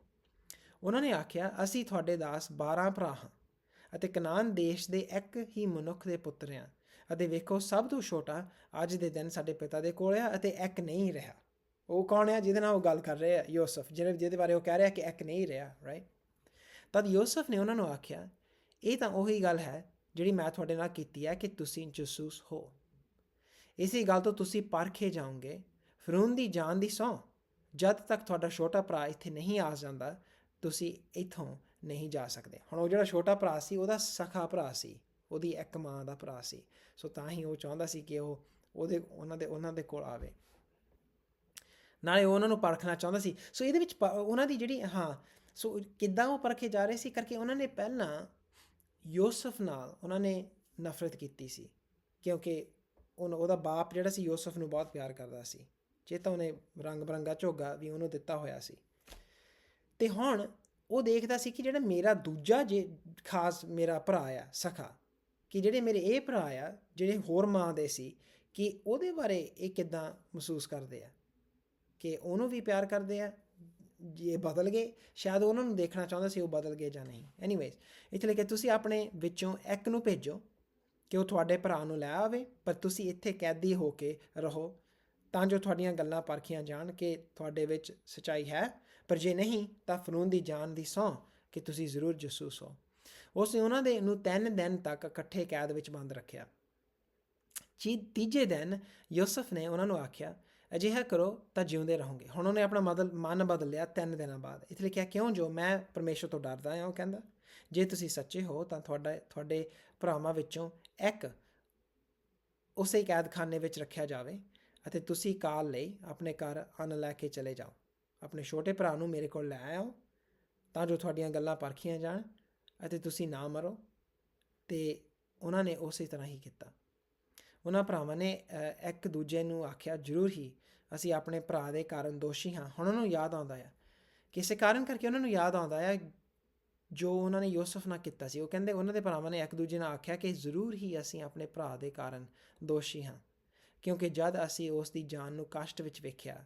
A: ਉਹਨਾਂ ਨੇ ਆਖਿਆ, ਅਸੀਂ ਤੁਹਾਡੇ ਦਾਸ 12 ਭਰਾ ਹਾਂ ਅਤੇ ਕਨਾਨ ਦੇਸ਼ ਦੇ ਇੱਕ ਹੀ ਮਨੁੱਖ ਦੇ ਪੁੱਤਰ ਹਾਂ। ਅਤੇ ਵੇਖੋ, ਸਭ ਤੋਂ ਛੋਟਾ ਅੱਜ ਦੇ ਦਿਨ ਸਾਡੇ ਪਿਤਾ ਦੇ ਕੋਲ ਆ ਅਤੇ ਇੱਕ ਨਹੀਂ ਰਿਹਾ। ਉਹ ਕੌਣ ਹੈ ਜਿਹਦੇ ਨਾਲ ਉਹ ਗੱਲ ਕਰ ਰਹੇ ਆ ਯੂਸਫ, ਜਿਹਦੇ ਜਿਹਦੇ ਬਾਰੇ ਉਹ ਕਹਿ ਰਿਹਾ ਕਿ ਇੱਕ ਨਹੀਂ ਰਿਹਾ ਰਾਈਟ ਤਦ ਯੂਸਫ ਨੇ ਉਹਨਾਂ ਨੂੰ ਆਖਿਆ, ਇਹ ਤਾਂ ਉਹੀ ਗੱਲ ਹੈ ਜਿਹੜੀ ਮੈਂ ਤੁਹਾਡੇ ਨਾਲ ਕੀਤੀ ਹੈ ਕਿ ਤੁਸੀਂ ਜਸੂਸ ਹੋ। ਇਸੇ ਗੱਲ ਤੋਂ ਤੁਸੀਂ ਪਰਖੇ ਜਾਓਗੇ, ਫਰੂਨ ਦੀ ਜਾਨ ਦੀ ਸੌ ਜਦ ਤੱਕ ਤੁਹਾਡਾ ਛੋਟਾ ਭਰਾ ਇੱਥੇ ਨਹੀਂ ਆ ਜਾਂਦਾ, ਤੁਸੀਂ ਇੱਥੋਂ ਨਹੀਂ ਜਾ ਸਕਦੇ। ਹੁਣ ਉਹ ਜਿਹੜਾ ਛੋਟਾ ਭਰਾ ਸੀ, ਉਹਦਾ ਸਖਾ ਭਰਾ ਸੀ। ਉਹਦੀ ਇੱਕ ਮਾਂ ਦਾ ਭਰਾ ਸੀ। ਸੋ ਤਾਂ ਹੀ ਉਹ ਚਾਹੁੰਦਾ ਸੀ ਕਿ ਉਹ ਉਹਦੇ, ਉਹਨਾਂ ਦੇ ਉਹਨਾਂ ਦੇ ਕੋਲ ਆਵੇ। ਨਾਲੇ ਉਹਨਾਂ ਨੂੰ ਪਰਖਣਾ ਚਾਹੁੰਦਾ ਸੀ। ਸੋ ਇਹਦੇ ਵਿੱਚ ਪ- ਉਹਨਾਂ ਦੀ ਜਿਹੜੀ, ਹਾਂ, ਸੋ ਕਿੱਦਾਂ ਉਹ ਪਰਖੇ ਜਾ ਰਹੇ ਸੀ ਕਰਕੇ ਉਹਨਾਂ ਨੇ ਪਹਿਲਾਂ ਯੂਸਫ ਨਾਲ ਉਹਨਾਂ ਨੇ ਨਫ਼ਰਤ ਕੀਤੀ ਸੀ। ਕਿਉਂਕਿ ਉਹਨ- ਉਹਦਾ ਬਾਪ ਜਿਹੜਾ ਸੀ ਯੂਸਫ ਨੂੰ ਬਹੁਤ ਪਿਆਰ ਕਰਦਾ ਸੀ। ਜੇ ਤਾਂ ਉਹਨੇ ਰੰਗ ਬਰੰਗਾ ਝੋਗਾ ਵੀ ਉਹਨੂੰ ਦਿੱਤਾ ਹੋਇਆ ਸੀ। ਤੇ ਹੁਣ ਉਹ ਦੇਖਦਾ ਸੀ ਕਿ ਜਿਹੜਾ ਮੇਰਾ ਦੂਜਾ ਜੇ, ਖਾਸ ਮੇਰਾ ਭਰਾ ਆ, ਸਖਾ ਕਿ ਜਿਹੜੇ ਮੇਰੇ ਇਹ ਭਰਾ ਆ, ਜਿਹੜੇ ਹੋਰ ਮਾਂ ਦੇ ਸੀ, ਕਿ ਉਹਦੇ ਬਾਰੇ ਇਹ ਕਿਦਾਂ ਮਹਿਸੂਸ ਕਰਦੇ ਆ? ਕਿ ਉਹਨੂੰ ਵੀ ਪਿਆਰ ਕਰਦੇ ਆ? ਇਹ ਬਦਲ ਗਏ, ਸ਼ਾਇਦ ਉਹਨਾਂ ਨੂੰ ਦੇਖਣਾ ਚਾਹੁੰਦਾ ਸੀ ਉਹ ਬਦਲ ਗਏ ਜਾਂ ਨਹੀਂ। ਐਨੀਵੇਜ਼ ਇੱਥੇ ਲਿਖਿਆ ਤੁਸੀਂ ਆਪਣੇ ਵਿੱਚੋਂ ਇੱਕ ਨੂੰ ਭੇਜੋ ਕਿ ਉਹ ਤੁਹਾਡੇ ਭਰਾ ਨੂੰ ਲੈ ਆਵੇ, ਪਰ ਤੁਸੀਂ ਇੱਥੇ ਕੈਦੀ ਹੋ ਕੇ ਰਹੋ, ਤਾਂ ਜੋ ਤੁਹਾਡੀਆਂ ਗੱਲਾਂ ਪਰਖੀਆਂ ਜਾਣ ਕਿ ਤੁਹਾਡੇ ਵਿੱਚ ਸਚਾਈ ਹੈ। ਪਰ ਜੇ ਨਹੀਂ, ਤਾਂ ਫਰੂਨ ਦੀ ਜਾਨ ਦੀ ਸਹੁੰ ਕਿ ਤੁਸੀਂ ਜ਼ਰੂਰ ਜਸੂਸ ਹੋ। ਉਸ ਨੇ ਉਹਨਾਂ ਦੇ ਨੂੰ ਤਿੰਨ ਦਿਨ ਤੱਕ ਇਕੱਠੇ ਕੈਦ ਵਿੱਚ ਬੰਦ ਰੱਖਿਆ। ਚੀ, ਤੀਜੇ ਦਿਨ ਯੂਸਫ ਨੇ ਉਹਨਾਂ ਨੂੰ ਆਖਿਆ, ਅਜਿਹਾ ਕਰੋ ਤਾਂ ਜਿਉਂਦੇ ਰਹੋਗੇ। ਹੁਣ ਉਹਨੇ ਆਪਣਾ ਮਦਲ ਮਨ ਬਦਲਿਆ ਤਿੰਨ ਦਿਨਾਂ ਬਾਅਦ। ਇਸ ਲਈ ਕਿਹਾ, ਕਿਉਂ ਜੋ? ਮੈਂ ਪਰਮੇਸ਼ਰ ਤੋਂ ਡਰਦਾ ਹਾਂ, ਉਹ ਕਹਿੰਦਾ। ਜੇ ਤੁਸੀਂ ਸੱਚੇ ਹੋ ਤਾਂ ਤੁਹਾਡਾ, ਤੁਹਾਡੇ ਭਰਾਵਾਂ ਵਿੱਚੋਂ ਇੱਕ ਉਸੇ ਕੈਦਖਾਨੇ ਵਿੱਚ ਰੱਖਿਆ ਜਾਵੇ ਅਤੇ ਤੁਸੀਂ ਕਾਲ ਲਈ ਆਪਣੇ ਘਰ ਅੰਨ ਲੈ ਕੇ ਚਲੇ ਜਾਓ। ਆਪਣੇ ਛੋਟੇ ਭਰਾ ਨੂੰ ਮੇਰੇ ਕੋਲ ਲੈ ਆਓ ਤਾਂ ਜੋ ਤੁਹਾਡੀਆਂ ਗੱਲਾਂ ਪਰਖੀਆਂ ਜਾਣ ਅਤੇ ਤੁਸੀਂ ਨਾ ਮਰੋ। ਤੇ ਉਹਨਾਂ ਨੇ ਉਸੇ ਤਰ੍ਹਾਂ ਹੀ ਕੀਤਾ। ਉਹਨਾਂ ਭਰਾਵਾਂ ਨੇ ਇੱਕ ਦੂਜੇ ਨੂੰ ਆਖਿਆ, ਜ਼ਰੂਰ ਹੀ, ਅਸੀਂ ਆਪਣੇ ਭਰਾ ਦੇ ਕਾਰਨ ਦੋਸ਼ੀ ਹਾਂ। ਹੁਣ ਉਹਨੂੰ ਯਾਦ ਆਉਂਦਾ ਆ ਕਿਸੇ ਕਾਰਨ ਕਰਕੇ ਉਹਨਾਂ ਨੂੰ ਯਾਦ ਆਉਂਦਾ ਆ ਜੋ ਉਹਨਾਂ ਨੇ ਯੂਸਫ ਨਾਲ ਕੀਤਾ ਸੀ। ਉਹ ਕਹਿੰਦੇ, ਉਹਨਾਂ ਦੇ ਭਰਾਵਾਂ ਨੇ ਇੱਕ ਦੂਜੇ ਨਾਲ ਆਖਿਆ ਕਿ ਜ਼ਰੂਰ ਹੀ ਅਸੀਂ ਆਪਣੇ ਭਰਾ ਦੇ ਕਾਰਨ ਦੋਸ਼ੀ ਹਾਂ, ਕਿਉਂਕਿ ਜਦ ਅਸੀਂ ਉਸ ਦੀ ਜਾਨ ਨੂੰ ਕਸ਼ਟ ਵਿੱਚ ਵੇਖਿਆ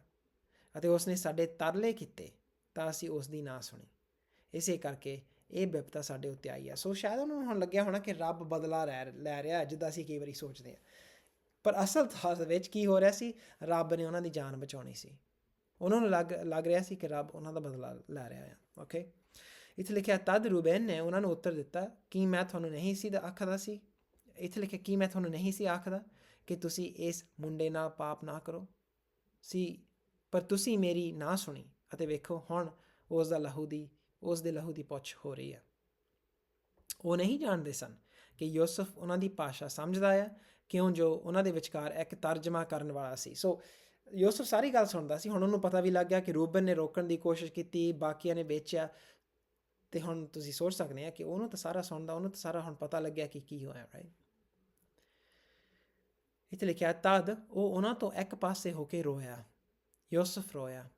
A: ਅਤੇ ਉਸ ਨੇ ਸਾਡੇ ਤਰਲੇ ਕੀਤੇ, ਤਾਂ ਅਸੀਂ ਉਸ ਦੀ ਨਾ ਸੁਣੀ। ਇਸੇ ਕਰਕੇ ਇਹ ਵਿਪਤਾ ਸਾਡੇ ਉੱਤੇ ਆਈ ਹੈ ਸੋ ਸ਼ਾਇਦ ਉਹਨਾਂ ਨੂੰ ਹੁਣ ਲੱਗਿਆ ਹੋਣਾ ਕਿ ਰੱਬ ਬਦਲਾ ਲੈ ਲੈ ਰਿਹਾ ਜਿੱਦਾਂ ਅਸੀਂ ਕਈ ਵਾਰੀ ਸੋਚਦੇ ਹਾਂ ਪਰ ਅਸਲ ਥਾਤ ਵਿੱਚ ਕੀ ਹੋ ਰਿਹਾ ਸੀ? ਰੱਬ ਨੇ ਉਹਨਾਂ ਦੀ ਜਾਨ ਬਚਾਉਣੀ ਸੀ। ਉਹਨਾਂ ਨੂੰ ਲੱਗ ਲੱਗ ਰਿਹਾ ਸੀ ਕਿ ਰੱਬ ਉਹਨਾਂ ਦਾ ਬਦਲਾ ਲੈ ਰਿਹਾ ਹੈ ਓਕੇ ਇੱਥੇ ਲਿਖਿਆ, ਤਦ ਰੂਬੈਨ ਨੇ ਉਹਨਾਂ ਨੂੰ ਉੱਤਰ ਦਿੱਤਾ, ਕਿ ਮੈਂ ਤੁਹਾਨੂੰ ਨਹੀਂ ਸੀ ਦਾ ਆਖਦਾ ਸੀ? ਇੱਥੇ ਲਿਖਿਆ, ਕਿ ਮੈਂ ਤੁਹਾਨੂੰ ਨਹੀਂ ਸੀ ਆਖਦਾ ਕਿ ਤੁਸੀਂ ਇਸ ਮੁੰਡੇ ਨਾਲ ਪਾਪ ਨਾ ਕਰੋ? ਸੀ, ਪਰ ਤੁਸੀਂ ਮੇਰੀ ਨਾ ਸੁਣੀ ਅਤੇ ਵੇਖੋ, ਹੁਣ ਉਸ ਦਾ ਲਹੂ ਦੀ ਉਸ ਦੇ ਲਹੂ ਦੀ ਪੁੱਛ ਹੋ ਰਹੀ ਹੈ। ਉਹ ਨਹੀਂ ਜਾਣਦੇ ਸਨ ਕਿ ਯੂਸਫ ਉਹਨਾਂ ਦੀ ਭਾਸ਼ਾ ਸਮਝਦਾ ਹੈ ਕਿਉਂ ਜੋ ਉਹਨਾਂ ਦੇ ਵਿਚਕਾਰ ਇੱਕ ਤਰਜਮਾ ਕਰਨ ਵਾਲਾ ਸੀ। ਸੋ ਯੂਸਫ ਸਾਰੀ ਗੱਲ ਸੁਣਦਾ ਸੀ, ਹੁਣ ਉਹਨੂੰ ਪਤਾ ਵੀ ਲੱਗ ਗਿਆ ਕਿ ਰੂਬਨ ਨੇ ਰੋਕਣ ਦੀ ਕੋਸ਼ਿਸ਼ ਕੀਤੀ, ਬਾਕੀਆਂ ਨੇ ਵੇਚਿਆ। ਤੇ ਹੁਣ ਤੁਸੀਂ ਸੋਚ ਸਕਦੇ ਆ ਕਿ ਉਹਨੂੰ ਤਾਂ ਸਾਰਾ ਸੁਣਦਾ, ਉਹਨੂੰ ਤਾਂ ਸਾਰਾ ਹੁਣ ਪਤਾ ਲੱਗਿਆ ਕਿ ਕੀ ਹੋਇਆ ਰਾਈਟ ਇੱਥੇ ਲਿਖਿਆ, ਤਦ ਉਹ ਉਹਨਾਂ ਤੋਂ ਇੱਕ ਪਾਸੇ ਹੋ ਕੇ ਰੋਇਆ। ਯੂਸਫ ਰੋਇਆ।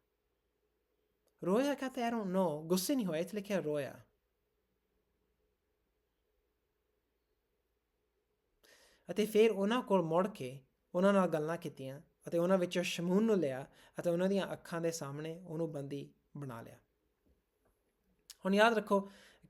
A: ਰੋਇਆ ਕਹਤੇ ਆਈ ਡੋਨਟ ਨੋ ਗੁੱਸੇ ਨਹੀਂ ਹੋਇਆ ਇੱਥੇ ਲਿਖਿਆ ਰੋਇਆ ਅਤੇ ਫਿਰ ਉਹਨਾਂ ਕੋਲ ਮੁੜ ਕੇ ਉਹਨਾਂ ਨਾਲ ਗੱਲਾਂ ਕੀਤੀਆਂ ਅਤੇ ਉਹਨਾਂ ਵਿੱਚੋਂ ਸ਼ਮੂਨ ਨੂੰ ਲਿਆ ਅਤੇ ਉਹਨਾਂ ਦੀਆਂ ਅੱਖਾਂ ਦੇ ਸਾਹਮਣੇ ਉਹਨੂੰ ਬੰਦੀ ਬਣਾ ਲਿਆ ਹੁਣ ਯਾਦ ਰੱਖੋ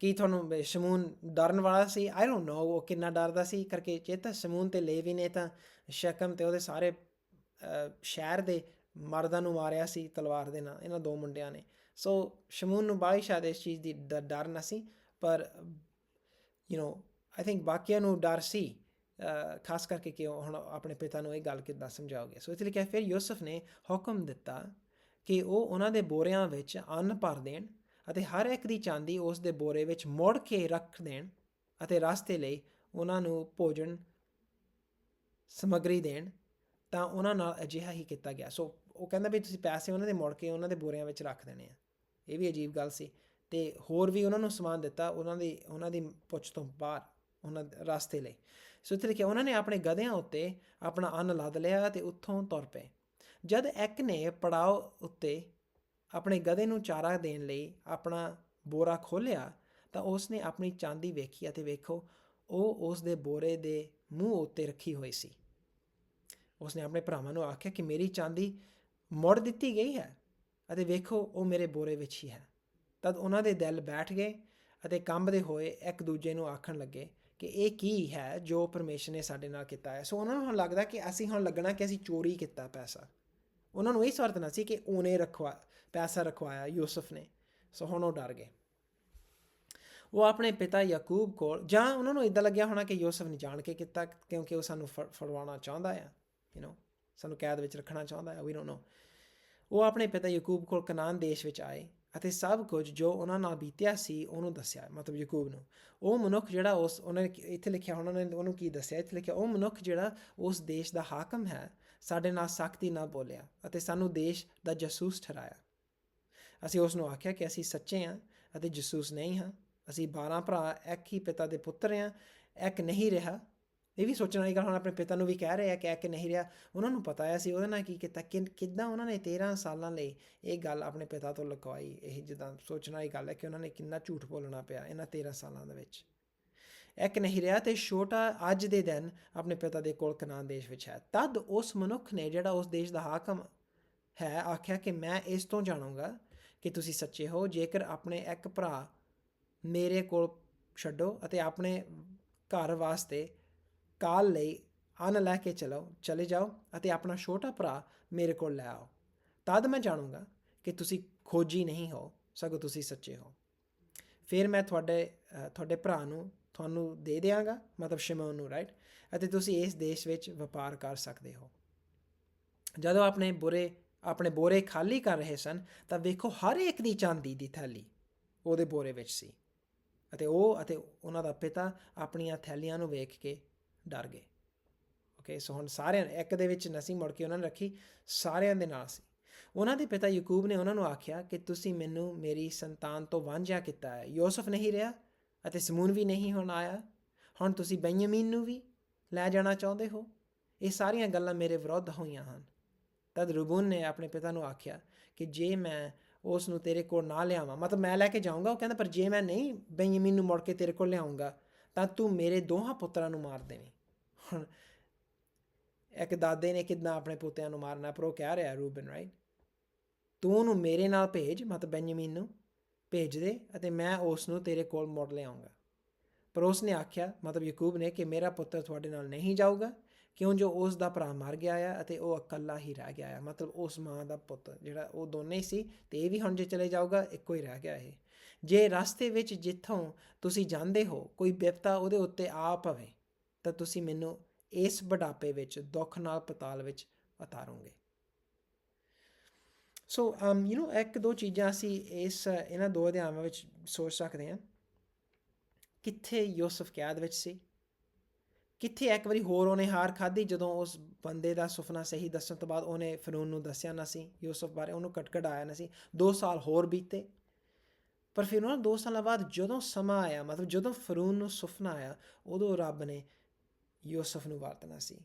A: ਕਿ ਤੁਹਾਨੂੰ ਸ਼ਮੂਨ ਡਰਨ ਵਾਲਾ ਸੀ ਆਈ ਡੋਨਟ ਨੋ ਉਹ ਕਿੰਨਾ ਡਰਦਾ ਸੀ ਕਰਕੇ ਚੇਤਾ ਸ਼ਮੂਨ ਤੇ ਲੇਵੀ ਨੇ ਤਾਂ ਸ਼ਕਮ ਤੇ ਉਹਦੇ ਸਾਰੇ ਅਹ, ਸ਼ਹਿਰ ਦੇ ਮਰਦਾਂ ਨੂੰ ਮਾਰਿਆ ਸੀ ਤਲਵਾਰ ਦੇ ਨਾਲ ਇਹਨਾਂ ਦੋ ਮੁੰਡਿਆਂ ਨੇ ਸੋ ਸ਼ਮੂਨ ਨੂੰ ਬਾਈ ਸ਼ਾਇਦ ਇਸ ਚੀਜ਼ ਦੀ ਡ- ਡਰ ਨਾ ਸੀ, ਪਰ ਯੂ نو ਆਈ ਥਿੰਕ ਬਾਕੀਆਂ ਨੂੰ ਡਰ ਸੀ ਖਾਸ ਕਰਕੇ ਕਿ ਉਹ ਹੁਣ ਆਪਣੇ ਪਿਤਾ ਨੂੰ ਇਹ ਗੱਲ ਕਿੱਦਾਂ ਸਮਝਾਓਗੇ। ਸੋ ਇਸ ਲਈ ਕਿ ਫਿਰ ਯੂਸਫ ਨੇ ਹੁਕਮ ਦਿੱਤਾ ਕਿ ਉਹ ਉਹਨਾਂ ਦੇ ਬੋਰਿਆਂ ਵਿੱਚ ਅੰਨ ਭਰ ਦੇਣ ਅਤੇ ਹਰ ਇੱਕ ਦੀ ਚਾਂਦੀ ਉਸ ਦੇ ਬੋਰੇ ਵਿੱਚ ਮੋੜ ਕੇ ਰੱਖ ਦੇਣ ਅਤੇ ਰਸਤੇ ਲਈ ਉਹਨਾਂ ਨੂੰ ਭੋਜਨ ਸਮੱਗਰੀ ਦੇਣ, ਤਾਂ ਉਹਨਾਂ ਨਾਲ ਅਜਿਹਾ ਹੀ ਕੀਤਾ ਗਿਆ। ਸੋ ਉਹ ਕਹਿੰਦਾ ਵੀ ਤੁਸੀਂ ਪੈਸੇ ਉਹਨਾਂ ਦੇ ਮੋੜ ਕੇ ਉਹਨਾਂ ਦੇ ਬੋਰਿਆਂ ਵਿੱਚ ਰੱਖ ਦੇਣੇ ਆ। ਇਹ ਵੀ ਅਜੀਬ ਗੱਲ ਸੀ। ਤੇ ਹੋਰ ਵੀ ਉਹਨਾਂ ਨੂੰ ਸਮਾਨ ਦਿੱਤਾ ਉਹਨਾਂ ਦੀ ਉਹਨਾਂ ਦੀ ਪੁੱਛ ਤੋਂ ਬਾਹਰ, ਉਹਨਾਂ ਦੇ ਰਸਤੇ ਲਈ। ਸੋ ਇੱਥੇ ਲਿਖਿਆ ਉਹਨਾਂ ਨੇ ਆਪਣੇ ਗਧਿਆਂ ਉੱਤੇ ਆਪਣਾ ਅੰਨ ਲੱਦ ਲਿਆ ਤੇ ਉੱਥੋਂ ਤੁਰ ਪਏ। ਜਦ ਇੱਕ ਨੇ ਪੜਾਓ ਉੱਤੇ ਆਪਣੇ ਗਧੇ ਨੂੰ ਚਾਰਾ ਦੇਣ ਲਈ ਆਪਣਾ ਬੋਰਾ ਖੋਲ੍ਹਿਆ, ਤਾਂ ਉਸ ਨੇ ਆਪਣੀ ਚਾਂਦੀ ਵੇਖੀ ਅਤੇ ਵੇਖੋ, ਉਹ ਉਸ ਦੇ ਬੋਰੇ ਦੇ ਮੂੰਹ ਉੱਤੇ ਰੱਖੀ ਹੋਈ ਸੀ। ਉਸ ਨੇ ਆਪਣੇ ਭਰਾਵਾਂ ਨੂੰ ਆਖਿਆ ਕਿ ਮੇਰੀ ਚਾਂਦੀ ਮੁੜ ਦਿੱਤੀ ਗਈ ਹੈ। ਅਤੇ ਵੇਖੋ, ਉਹ ਮੇਰੇ ਬੋਰੇ ਵਿੱਚ ਹੀ ਹੈ। ਤਦ ਉਹਨਾਂ ਦੇ ਦਿਲ ਬੈਠ ਗਏ ਅਤੇ ਕੰਬਦੇ ਹੋਏ ਇੱਕ ਦੂਜੇ ਨੂੰ ਆਖਣ ਲੱਗੇ ਕਿ ਇਹ ਕੀ ਹੈ ਜੋ ਪਰਮੇਸ਼ਰ ਨੇ ਸਾਡੇ ਨਾਲ ਕੀਤਾ ਹੈ। ਸੋ ਉਹਨਾਂ ਨੂੰ ਹੁਣ ਲੱਗਦਾ ਕਿ ਅਸੀਂ ਹੁਣ ਲੱਗਣਾ ਕਿ ਅਸੀਂ ਚੋਰੀ ਕੀਤਾ ਪੈਸਾ। ਉਹਨਾਂ ਨੂੰ ਇਹ ਸਵਾਰਤ ਨਾ ਸੀ ਕਿ ਉਹਨੇ ਰਖਵਾ, ਪੈਸਾ ਰਖਵਾਇਆ ਯੂਸਫ ਨੇ। ਸੋ ਹੁਣ ਉਹ ਡਰ ਗਏ। ਉਹ ਆਪਣੇ ਪਿਤਾ ਯਾਕੂਬ ਕੋਲ, ਜਾਂ ਉਹਨਾਂ ਨੂੰ ਇਦਾਂ ਲੱਗਿਆ ਹੋਣਾ ਕਿ ਯੂਸਫ ਨੇ ਜਾਣ ਕੇ ਕੀਤਾ, ਕਿਉਂਕਿ ਉਹ ਸਾਨੂੰ ਫੜ- ਫੜਵਾਉਣਾ ਚਾਹੁੰਦਾ ਆ। ਯੂ نو ਸਾਨੂੰ ਕੈਦ ਵਿੱਚ ਰੱਖਣਾ ਚਾਹੁੰਦਾ ਹੈ ਵੀ ਡੋਨਟ ਨੋ ਉਹ ਆਪਣੇ ਪਿਤਾ ਯਾਕੂਬ ਕੋਲ ਕਨਾਨ ਦੇਸ਼ ਵਿੱਚ ਆਏ ਅਤੇ ਸਭ ਕੁਝ ਜੋ ਉਹਨਾਂ ਨਾਲ ਬੀਤਿਆ ਸੀ ਉਹਨੂੰ ਦੱਸਿਆ, ਮਤਲਬ ਯਾਕੂਬ ਨੂੰ। ਉਹ ਮਨੁੱਖ ਜਿਹੜਾ ਉਸ, ਉਹਨਾਂ ਨੇ ਇੱਥੇ ਲਿਖਿਆ, ਉਹਨਾਂ ਨੇ ਉਹਨੂੰ ਕੀ ਦੱਸਿਆ? ਇੱਥੇ ਲਿਖਿਆ, ਉਹ ਮਨੁੱਖ ਜਿਹੜਾ ਉਸ ਦੇਸ਼ ਦਾ ਹਾਕਮ ਹੈ, ਸਾਡੇ ਨਾਲ ਸਖਤੀ ਨਾਲ ਬੋਲਿਆ ਅਤੇ ਸਾਨੂੰ ਦੇਸ਼ ਦਾ ਜਾਸੂਸ ਠਹਿਰਾਇਆ। ਅਸੀਂ ਉਸ ਨੂੰ ਆਖਿਆ ਕਿ ਅਸੀਂ ਸੱਚੇ ਹਾਂ ਅਤੇ ਜਾਸੂਸ ਨਹੀਂ ਹਾਂ। ਅਸੀਂ 12 ਭਰਾ, ਇੱਕ ਹੀ ਪਿਤਾ ਦੇ ਪੁੱਤਰ ਹਾਂ, ਇੱਕ ਨਹੀਂ ਰਿਹਾ। ਇਹ ਵੀ ਸੋਚਣ ਵਾਲੀ ਗੱਲ ਹੁਣ ਆਪਣੇ ਪਿਤਾ ਨੂੰ ਵੀ ਕਹਿ ਰਿਹਾ ਆ ਕਿ ਇੱਕ ਨਹੀਂ ਰਿਹਾ। ਉਹਨਾਂ ਨੂੰ ਪਤਾ ਹੈ ਸੀ ਉਹਦੇ ਨਾਲ ਕੀ ਕੀਤਾ, ਕਿ ਕਿੱਦਾਂ ਉਹਨਾਂ ਨੇ 13 ਸਾਲਾਂ ਲਈ ਇਹ ਗੱਲ ਆਪਣੇ ਪਿਤਾ ਤੋਂ ਲੁਕਵਾਈ ਇਹ ਜਿੱਦਾਂ ਸੋਚਣ ਵਾਲੀ ਗੱਲ ਹੈ ਕਿ ਉਹਨਾਂ ਨੇ ਕਿੰਨਾ ਝੂਠ ਬੋਲਣਾ ਪਿਆ ਇਹਨਾਂ 13 ਸਾਲਾਂ ਦੇ ਵਿੱਚ। ਇੱਕ ਨਹੀਂ ਰਿਹਾ ਤੇ ਛੋਟਾ ਅੱਜ ਦੇ ਦਿਨ ਆਪਣੇ ਪਿਤਾ ਦੇ ਕੋਲ ਕਨਾਨ ਦੇਸ਼ ਵਿੱਚ ਹੈ। ਤਦ ਉਸ ਮਨੁੱਖ ਨੇ ਜਿਹੜਾ ਉਸ ਦੇਸ਼ ਦਾ ਹਾਕਮ ਹੈ, ਆਖਿਆ ਕਿ ਮੈਂ ਇਸ ਤੋਂ ਜਾਣੂਗਾ ਕਿ ਤੁਸੀਂ ਸੱਚੇ ਹੋ, ਜੇਕਰ ਆਪਣੇ ਇੱਕ ਭਰਾ ਮੇਰੇ ਕੋਲ ਛੱਡੋ ਅਤੇ ਆਪਣੇ ਘਰ ਵਾਸਤੇ ਕਾਲ ਲਈ ਅੰਨ ਲੈ ਕੇ ਚਲੋ, ਚਲੇ ਜਾਓ ਅਤੇ ਆਪਣਾ ਛੋਟਾ ਭਰਾ ਮੇਰੇ ਕੋਲ ਲੈ ਆਓ। ਤਦ ਮੈਂ ਜਾਣੂੰਗਾ ਕਿ ਤੁਸੀਂ ਖੋਜੀ ਨਹੀਂ ਹੋ, ਸਗੋਂ ਤੁਸੀਂ ਸੱਚੇ ਹੋ। ਫਿਰ ਮੈਂ ਤੁਹਾਡੇ ਤੁਹਾਡੇ ਭਰਾ ਨੂੰ ਤੁਹਾਨੂੰ ਦੇ ਦਿਆਂਗਾ, ਮਤਲਬ ਸ਼ਿਮੋਨ ਨੂੰ ਰਾਈਟ ਅਤੇ ਤੁਸੀਂ ਇਸ ਦੇਸ਼ ਵਿੱਚ ਵਪਾਰ ਕਰ ਸਕਦੇ ਹੋ। ਜਦੋਂ ਆਪਣੇ ਬੁਰੇ, ਆਪਣੇ ਬੋਰੇ ਖਾਲੀ ਕਰ ਰਹੇ ਸਨ, ਤਾਂ ਵੇਖੋ ਹਰ ਇੱਕ ਦੀ ਚਾਂਦੀ ਦੀ ਥੈਲੀ ਉਹਦੇ ਬੋਰੇ ਵਿੱਚ ਸੀ। ਅਤੇ ਉਹ ਅਤੇ ਉਹਨਾਂ ਦਾ ਪਿਤਾ ਆਪਣੀਆਂ ਥੈਲੀਆਂ ਨੂੰ ਵੇਖ ਕੇ ਡਰ ਗਏ। ਓਕੇ ਸੋ ਹੁਣ ਸਾਰਿਆਂ ਇੱਕ ਦੇ ਵਿੱਚ ਨਸੀ ਮੁੜ ਕੇ ਉਹਨਾਂ ਨੇ ਰੱਖੀ, ਸਾਰਿਆਂ ਦੇ ਨਾਲ ਸੀ। ਉਹਨਾਂ ਦੇ ਪਿਤਾ ਯਾਕੂਬ ਨੇ ਉਹਨਾਂ ਨੂੰ ਆਖਿਆ ਕਿ ਤੁਸੀਂ ਮੈਨੂੰ ਮੇਰੀ ਸੰਤਾਨ ਤੋਂ ਵਾਂਝਿਆ ਕੀਤਾ ਹੈ। ਯੂਸਫ ਨਹੀਂ ਰਿਹਾ ਅਤੇ ਸਮੂਨ ਵੀ ਨਹੀਂ ਹੁਣ ਆਇਆ। ਹੁਣ ਤੁਸੀਂ ਬੈਨਯਾਮੀਨ ਨੂੰ ਵੀ ਲੈ ਜਾਣਾ ਚਾਹੁੰਦੇ ਹੋ? ਇਹ ਸਾਰੀਆਂ ਗੱਲਾਂ ਮੇਰੇ ਵਿਰੁੱਧ ਹੋਈਆਂ ਹਨ। ਤਦ ਰੂਬਨ ਨੇ ਆਪਣੇ ਪਿਤਾ ਨੂੰ ਆਖਿਆ ਕਿ ਜੇ ਮੈਂ ਉਸ ਨੂੰ ਤੇਰੇ ਕੋਲ ਨਾ ਲਿਆਵਾਂ, ਮਤਲਬ ਮੈਂ ਲੈ ਕੇ ਜਾਊਂਗਾ, ਉਹ ਕਹਿੰਦਾ ਪਰ ਜੇ ਮੈਂ ਨਹੀਂ ਬੈਨਯਾਮੀਨ ਨੂੰ ਮੁੜ ਕੇ ਤੇਰੇ ਕੋਲ ਲਿਆਉਂਗਾ ਤਾਂ ਤੂੰ ਮੇਰੇ ਦੋਹਾਂ ਪੁੱਤਰਾਂ ਨੂੰ ਮਾਰ ਦੇਵੇਂ। ਹੁਣ ਇੱਕ ਦਾਦੇ ਨੇ ਕਿਦਾਂ ਆਪਣੇ ਪੁੱਤਿਆਂ ਨੂੰ ਮਾਰਨਾ, ਪਰ ਉਹ ਕਹਿ ਰਿਹਾ ਰੂਬਨ ਰਾਈਟ ਤੂੰ ਉਹਨੂੰ ਮੇਰੇ ਨਾਲ ਭੇਜ, ਮਤ ਬੈਨਯਾਮੀਨ ਨੂੰ, ਭੇਜ ਦੇ ਅਤੇ ਮੈਂ ਉਸ ਨੂੰ ਤੇਰੇ ਕੋਲ ਮੋੜ ਲਿਆਉਂਗਾ। ਪਰ ਉਸ ਨੇ ਆਖਿਆ, ਮਤਲਬ ਯਾਕੂਬ ਨੇ ਕਿ ਮੇਰਾ ਪੁੱਤਰ ਤੁਹਾਡੇ ਨਾਲ ਨਹੀਂ ਜਾਊਗਾ, ਕਿਉਂ ਜੋ ਉਸ ਦਾ ਭਰਾ ਮਰ ਗਿਆ ਆ ਅਤੇ ਉਹ ਇਕੱਲਾ ਹੀ ਰਹਿ ਗਿਆ ਆ। ਮਤਲਬ ਉਸ ਮਾਂ ਦਾ ਪੁੱਤ, ਜਿਹੜਾ ਉਹ ਦੋਨੇ ਹੀ ਸੀ, ਤੇ ਇਹ ਵੀ ਹੁਣ ਜੇ ਚਲੇ ਜਾਊਗਾ, ਇੱਕੋ ਹੀ ਰਹਿ ਗਿਆ ਇਹ। ਜੇ ਰਸਤੇ ਵਿੱਚ ਜਿੱਥੋਂ ਤੁਸੀਂ ਜਾਂਦੇ ਹੋ, ਕੋਈ ਬਿਪਤਾ ਉਹਦੇ ਉੱਤੇ ਆ ਪਵੇ ਤਾਂ ਤੁਸੀਂ ਮੈਨੂੰ ਇਸ ਬੁਢਾਪੇ ਵਿੱਚ, ਦੁੱਖ ਨਾਲ ਪਤਾਲ ਵਿੱਚ ਉਤਾਰੋਗੇ। ਸੋ um ਯੂ نو ਇੱਕ ਦੋ ਚੀਜ਼ਾਂ ਅਸੀਂ ਇਸ, ਇਹਨਾਂ ਦੋ ਅਧਿਆਵਾਂ ਵਿੱਚ ਸੋਚ ਸਕਦੇ ਹਾਂ। ਕਿੱਥੇ ਯੂਸਫ ਕੈਦ ਵਿੱਚ ਸੀ? ਕਿੱਥੇ ਇੱਕ ਵਾਰੀ ਹੋਰ ਉਹਨੇ ਹਾਰ ਖਾਧੀ ਜਦੋਂ ਉਸ ਬੰਦੇ ਦਾ ਸੁਪਨਾ ਸਹੀ ਦੱਸਣ ਤੋਂ ਬਾਅਦ ਉਹਨੇ ਫਰੂਨ ਨੂੰ ਦੱਸਿਆ ਨਾ ਸੀ, ਯੂਸਫ ਬਾਰੇ ਉਹਨੂੰ ਕਟਕਟ ਆਇਆ ਨਾ ਸੀ। 2 ਸਾਲ ਹੋਰ ਬੀਤੇ। ਪਰ ਫਿਰ ਉਹਨਾਂ 2 ਸਾਲਾਂ ਬਾਅਦ ਜਦੋਂ ਸਮਾਂ ਆਇਆ, ਮਤਲਬ ਜਦੋਂ ਫਰੂਨ ਨੂੰ ਸੁਪਨਾ ਆਇਆ, ਉਦੋਂ ਰੱਬ ਨੇ ਯੂਸਫ ਨੂੰ ਵਰਤਣਾ ਸੀ।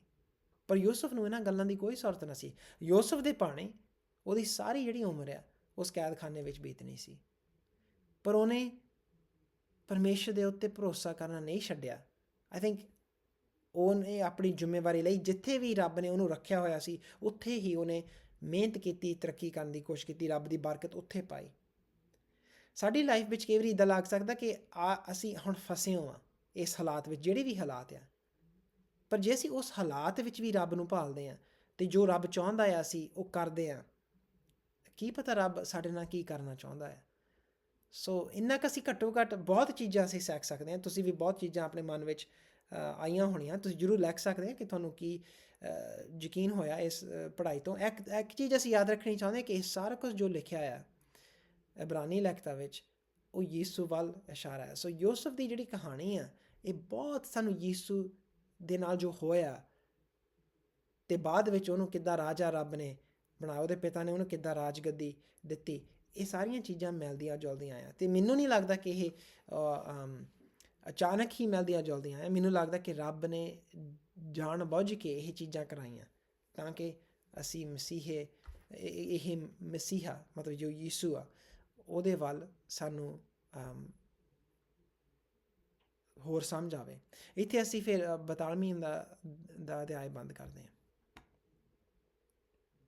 A: ਪਰ ਯੂਸਫ ਨੂੰ ਇਹਨਾਂ ਗੱਲਾਂ ਦੀ ਕੋਈ ਜ਼ਰੂਰਤ ਨਾ ਸੀ। ਯੂਸਫ ਦੇ ਪਾਣੇ ਉਹਦੀ ਸਾਰੀ ਜਿਹੜੀ ਉਮਰ ਆ, ਉਸ ਕੈਦਖਾਨੇ ਵਿੱਚ ਬੀਤਣੀ ਸੀ। ਪਰ ਉਹਨੇ ਪਰਮੇਸ਼ਰ ਦੇ ਉੱਤੇ ਭਰੋਸਾ ਕਰਨਾ ਨਹੀਂ ਛੱਡਿਆ। ਆਈ ਥਿੰਕ ਉਹਨੇ ਆਪਣੀ ਜ਼ਿੰਮੇਵਾਰੀ ਲਈ ਜਿੱਥੇ ਵੀ ਰੱਬ ਨੇ ਉਹਨੂੰ ਰੱਖਿਆ ਹੋਇਆ ਸੀ, ਉੱਥੇ ਹੀ ਉਹਨੇ ਮਿਹਨਤ ਕੀਤੀ, ਤਰੱਕੀ ਕਰਨ ਦੀ ਕੋਸ਼ਿਸ਼ ਕੀਤੀ, ਰੱਬ ਦੀ ਬਰਕਤ ਉੱਥੇ ਪਾਈ। ਸਾਡੀ ਲਾਈਫ ਵਿੱਚ ਕਈ ਵਾਰੀ ਇਦਾਂ ਲੱਗ ਸਕਦਾ ਕਿ ਆ, ਅਸੀਂ ਹੁਣ ਫਸੇ ਹਾਂ ਇਸ ਹਾਲਾਤ ਵਿੱਚ, ਜਿਹੜੇ ਵੀ ਹਾਲਾਤ ਆ। ਪਰ ਜੇ ਅਸੀਂ ਉਸ ਹਾਲਾਤ ਵਿੱਚ ਵੀ ਰੱਬ ਨੂੰ ਭਾਲਦੇ ਆ ਤੇ ਜੋ ਰੱਬ ਚਾਹੁੰਦਾ ਆ ਅਸੀਂ ਉਹ ਕਰਦੇ ਆ ਕੀ ਪਤਾ ਰੱਬ ਸਾਡੇ ਨਾਲ ਕੀ ਕਰਨਾ ਚਾਹੁੰਦਾ ਹੈ? ਸੋ ਇੰਨਾ ਕੁ ਅਸੀਂ ਘੱਟੋ ਘੱਟ ਬਹੁਤ ਚੀਜ਼ਾਂ ਅਸੀਂ ਸਿੱਖ ਸਕਦੇ ਹਾਂ, ਤੁਸੀਂ ਵੀ ਬਹੁਤ ਚੀਜ਼ਾਂ ਆਪਣੇ ਮਨ ਵਿੱਚ ਆਈਆਂ ਹੋਣੀਆਂ, ਤੁਸੀਂ ਜਰੂਰ ਲਿਖ ਸਕਦੇ ਹੋ ਕਿ ਤੁਹਾਨੂੰ ਕੀ ਯਕੀਨ ਹੋਇਆ ਇਸ ਪੜ੍ਹਾਈ ਤੋਂ। ਇੱਕ ਇੱਕ ਚੀਜ਼ ਅਸੀਂ ਯਾਦ ਰੱਖਣੀ ਚਾਹੁੰਦੇ ਹਾਂ ਕਿ ਇਹ ਸਾਰਾ ਕੁਝ ਜੋ ਲਿਖਿਆ ਆ, ਇਬਰਾਨੀ ਲਿਖਤਾਂ ਵਿੱਚ, ਉਹ ਯੀਸੂ ਵੱਲ ਇਸ਼ਾਰਾ ਹੈ। ਸੋ ਯੂਸਫ ਦੀ ਜਿਹੜੀ ਕਹਾਣੀ ਆ, ਇਹ ਬਹੁਤ ਸਾਨੂੰ ਯੀਸੂ ਦੇ ਨਾਲ ਜੋ ਹੋਇਆ ਤੇ ਬਾਅਦ ਵਿੱਚ ਉਹਨੂੰ ਕਿੱਦਾਂ ਰਾਜਾ ਰੱਬ ਨੇ ਬਣਾਇਆ, ਉਹਦੇ ਪਿਤਾ ਨੇ ਉਹਨੂੰ ਕਿੱਦਾਂ ਰਾਜਗੱਦੀ ਦਿੱਤੀ, ਇਹ ਸਾਰੀਆਂ ਚੀਜ਼ਾਂ ਮਿਲਦੀਆਂ ਜੁਲਦੀਆਂ ਆ ਤੇ ਮੈਨੂੰ ਨਹੀਂ ਲੱਗਦਾ ਕਿ ਇਹ ਅਚਾਨਕ ਹੀ ਮਿਲਦੀਆਂ ਜੁਲਦੀਆਂ ਆ ਮੈਨੂੰ ਲੱਗਦਾ ਕਿ ਰੱਬ ਨੇ ਜਾਣ ਬੁੱਝ ਕੇ ਇਹ ਚੀਜ਼ਾਂ ਕਰਾਈਆਂ ਤਾਂ ਕਿ ਅਸੀਂ ਮਸੀਹੇ, ਇਹ ਮਸੀਹਾ ਮਤਲਬ ਜੋ ਯਿਸੂ ਆ, ਉਹਦੇ ਵੱਲ ਸਾਨੂੰ ਹੋਰ ਸਮਝ ਆਵੇ। ਇੱਥੇ ਅਸੀਂ ਫਿਰ 42ਵੀਂ ਦਾ ਦਾ ਅਧਿਆਇ ਬੰਦ ਕਰਦੇ ਹਾਂ।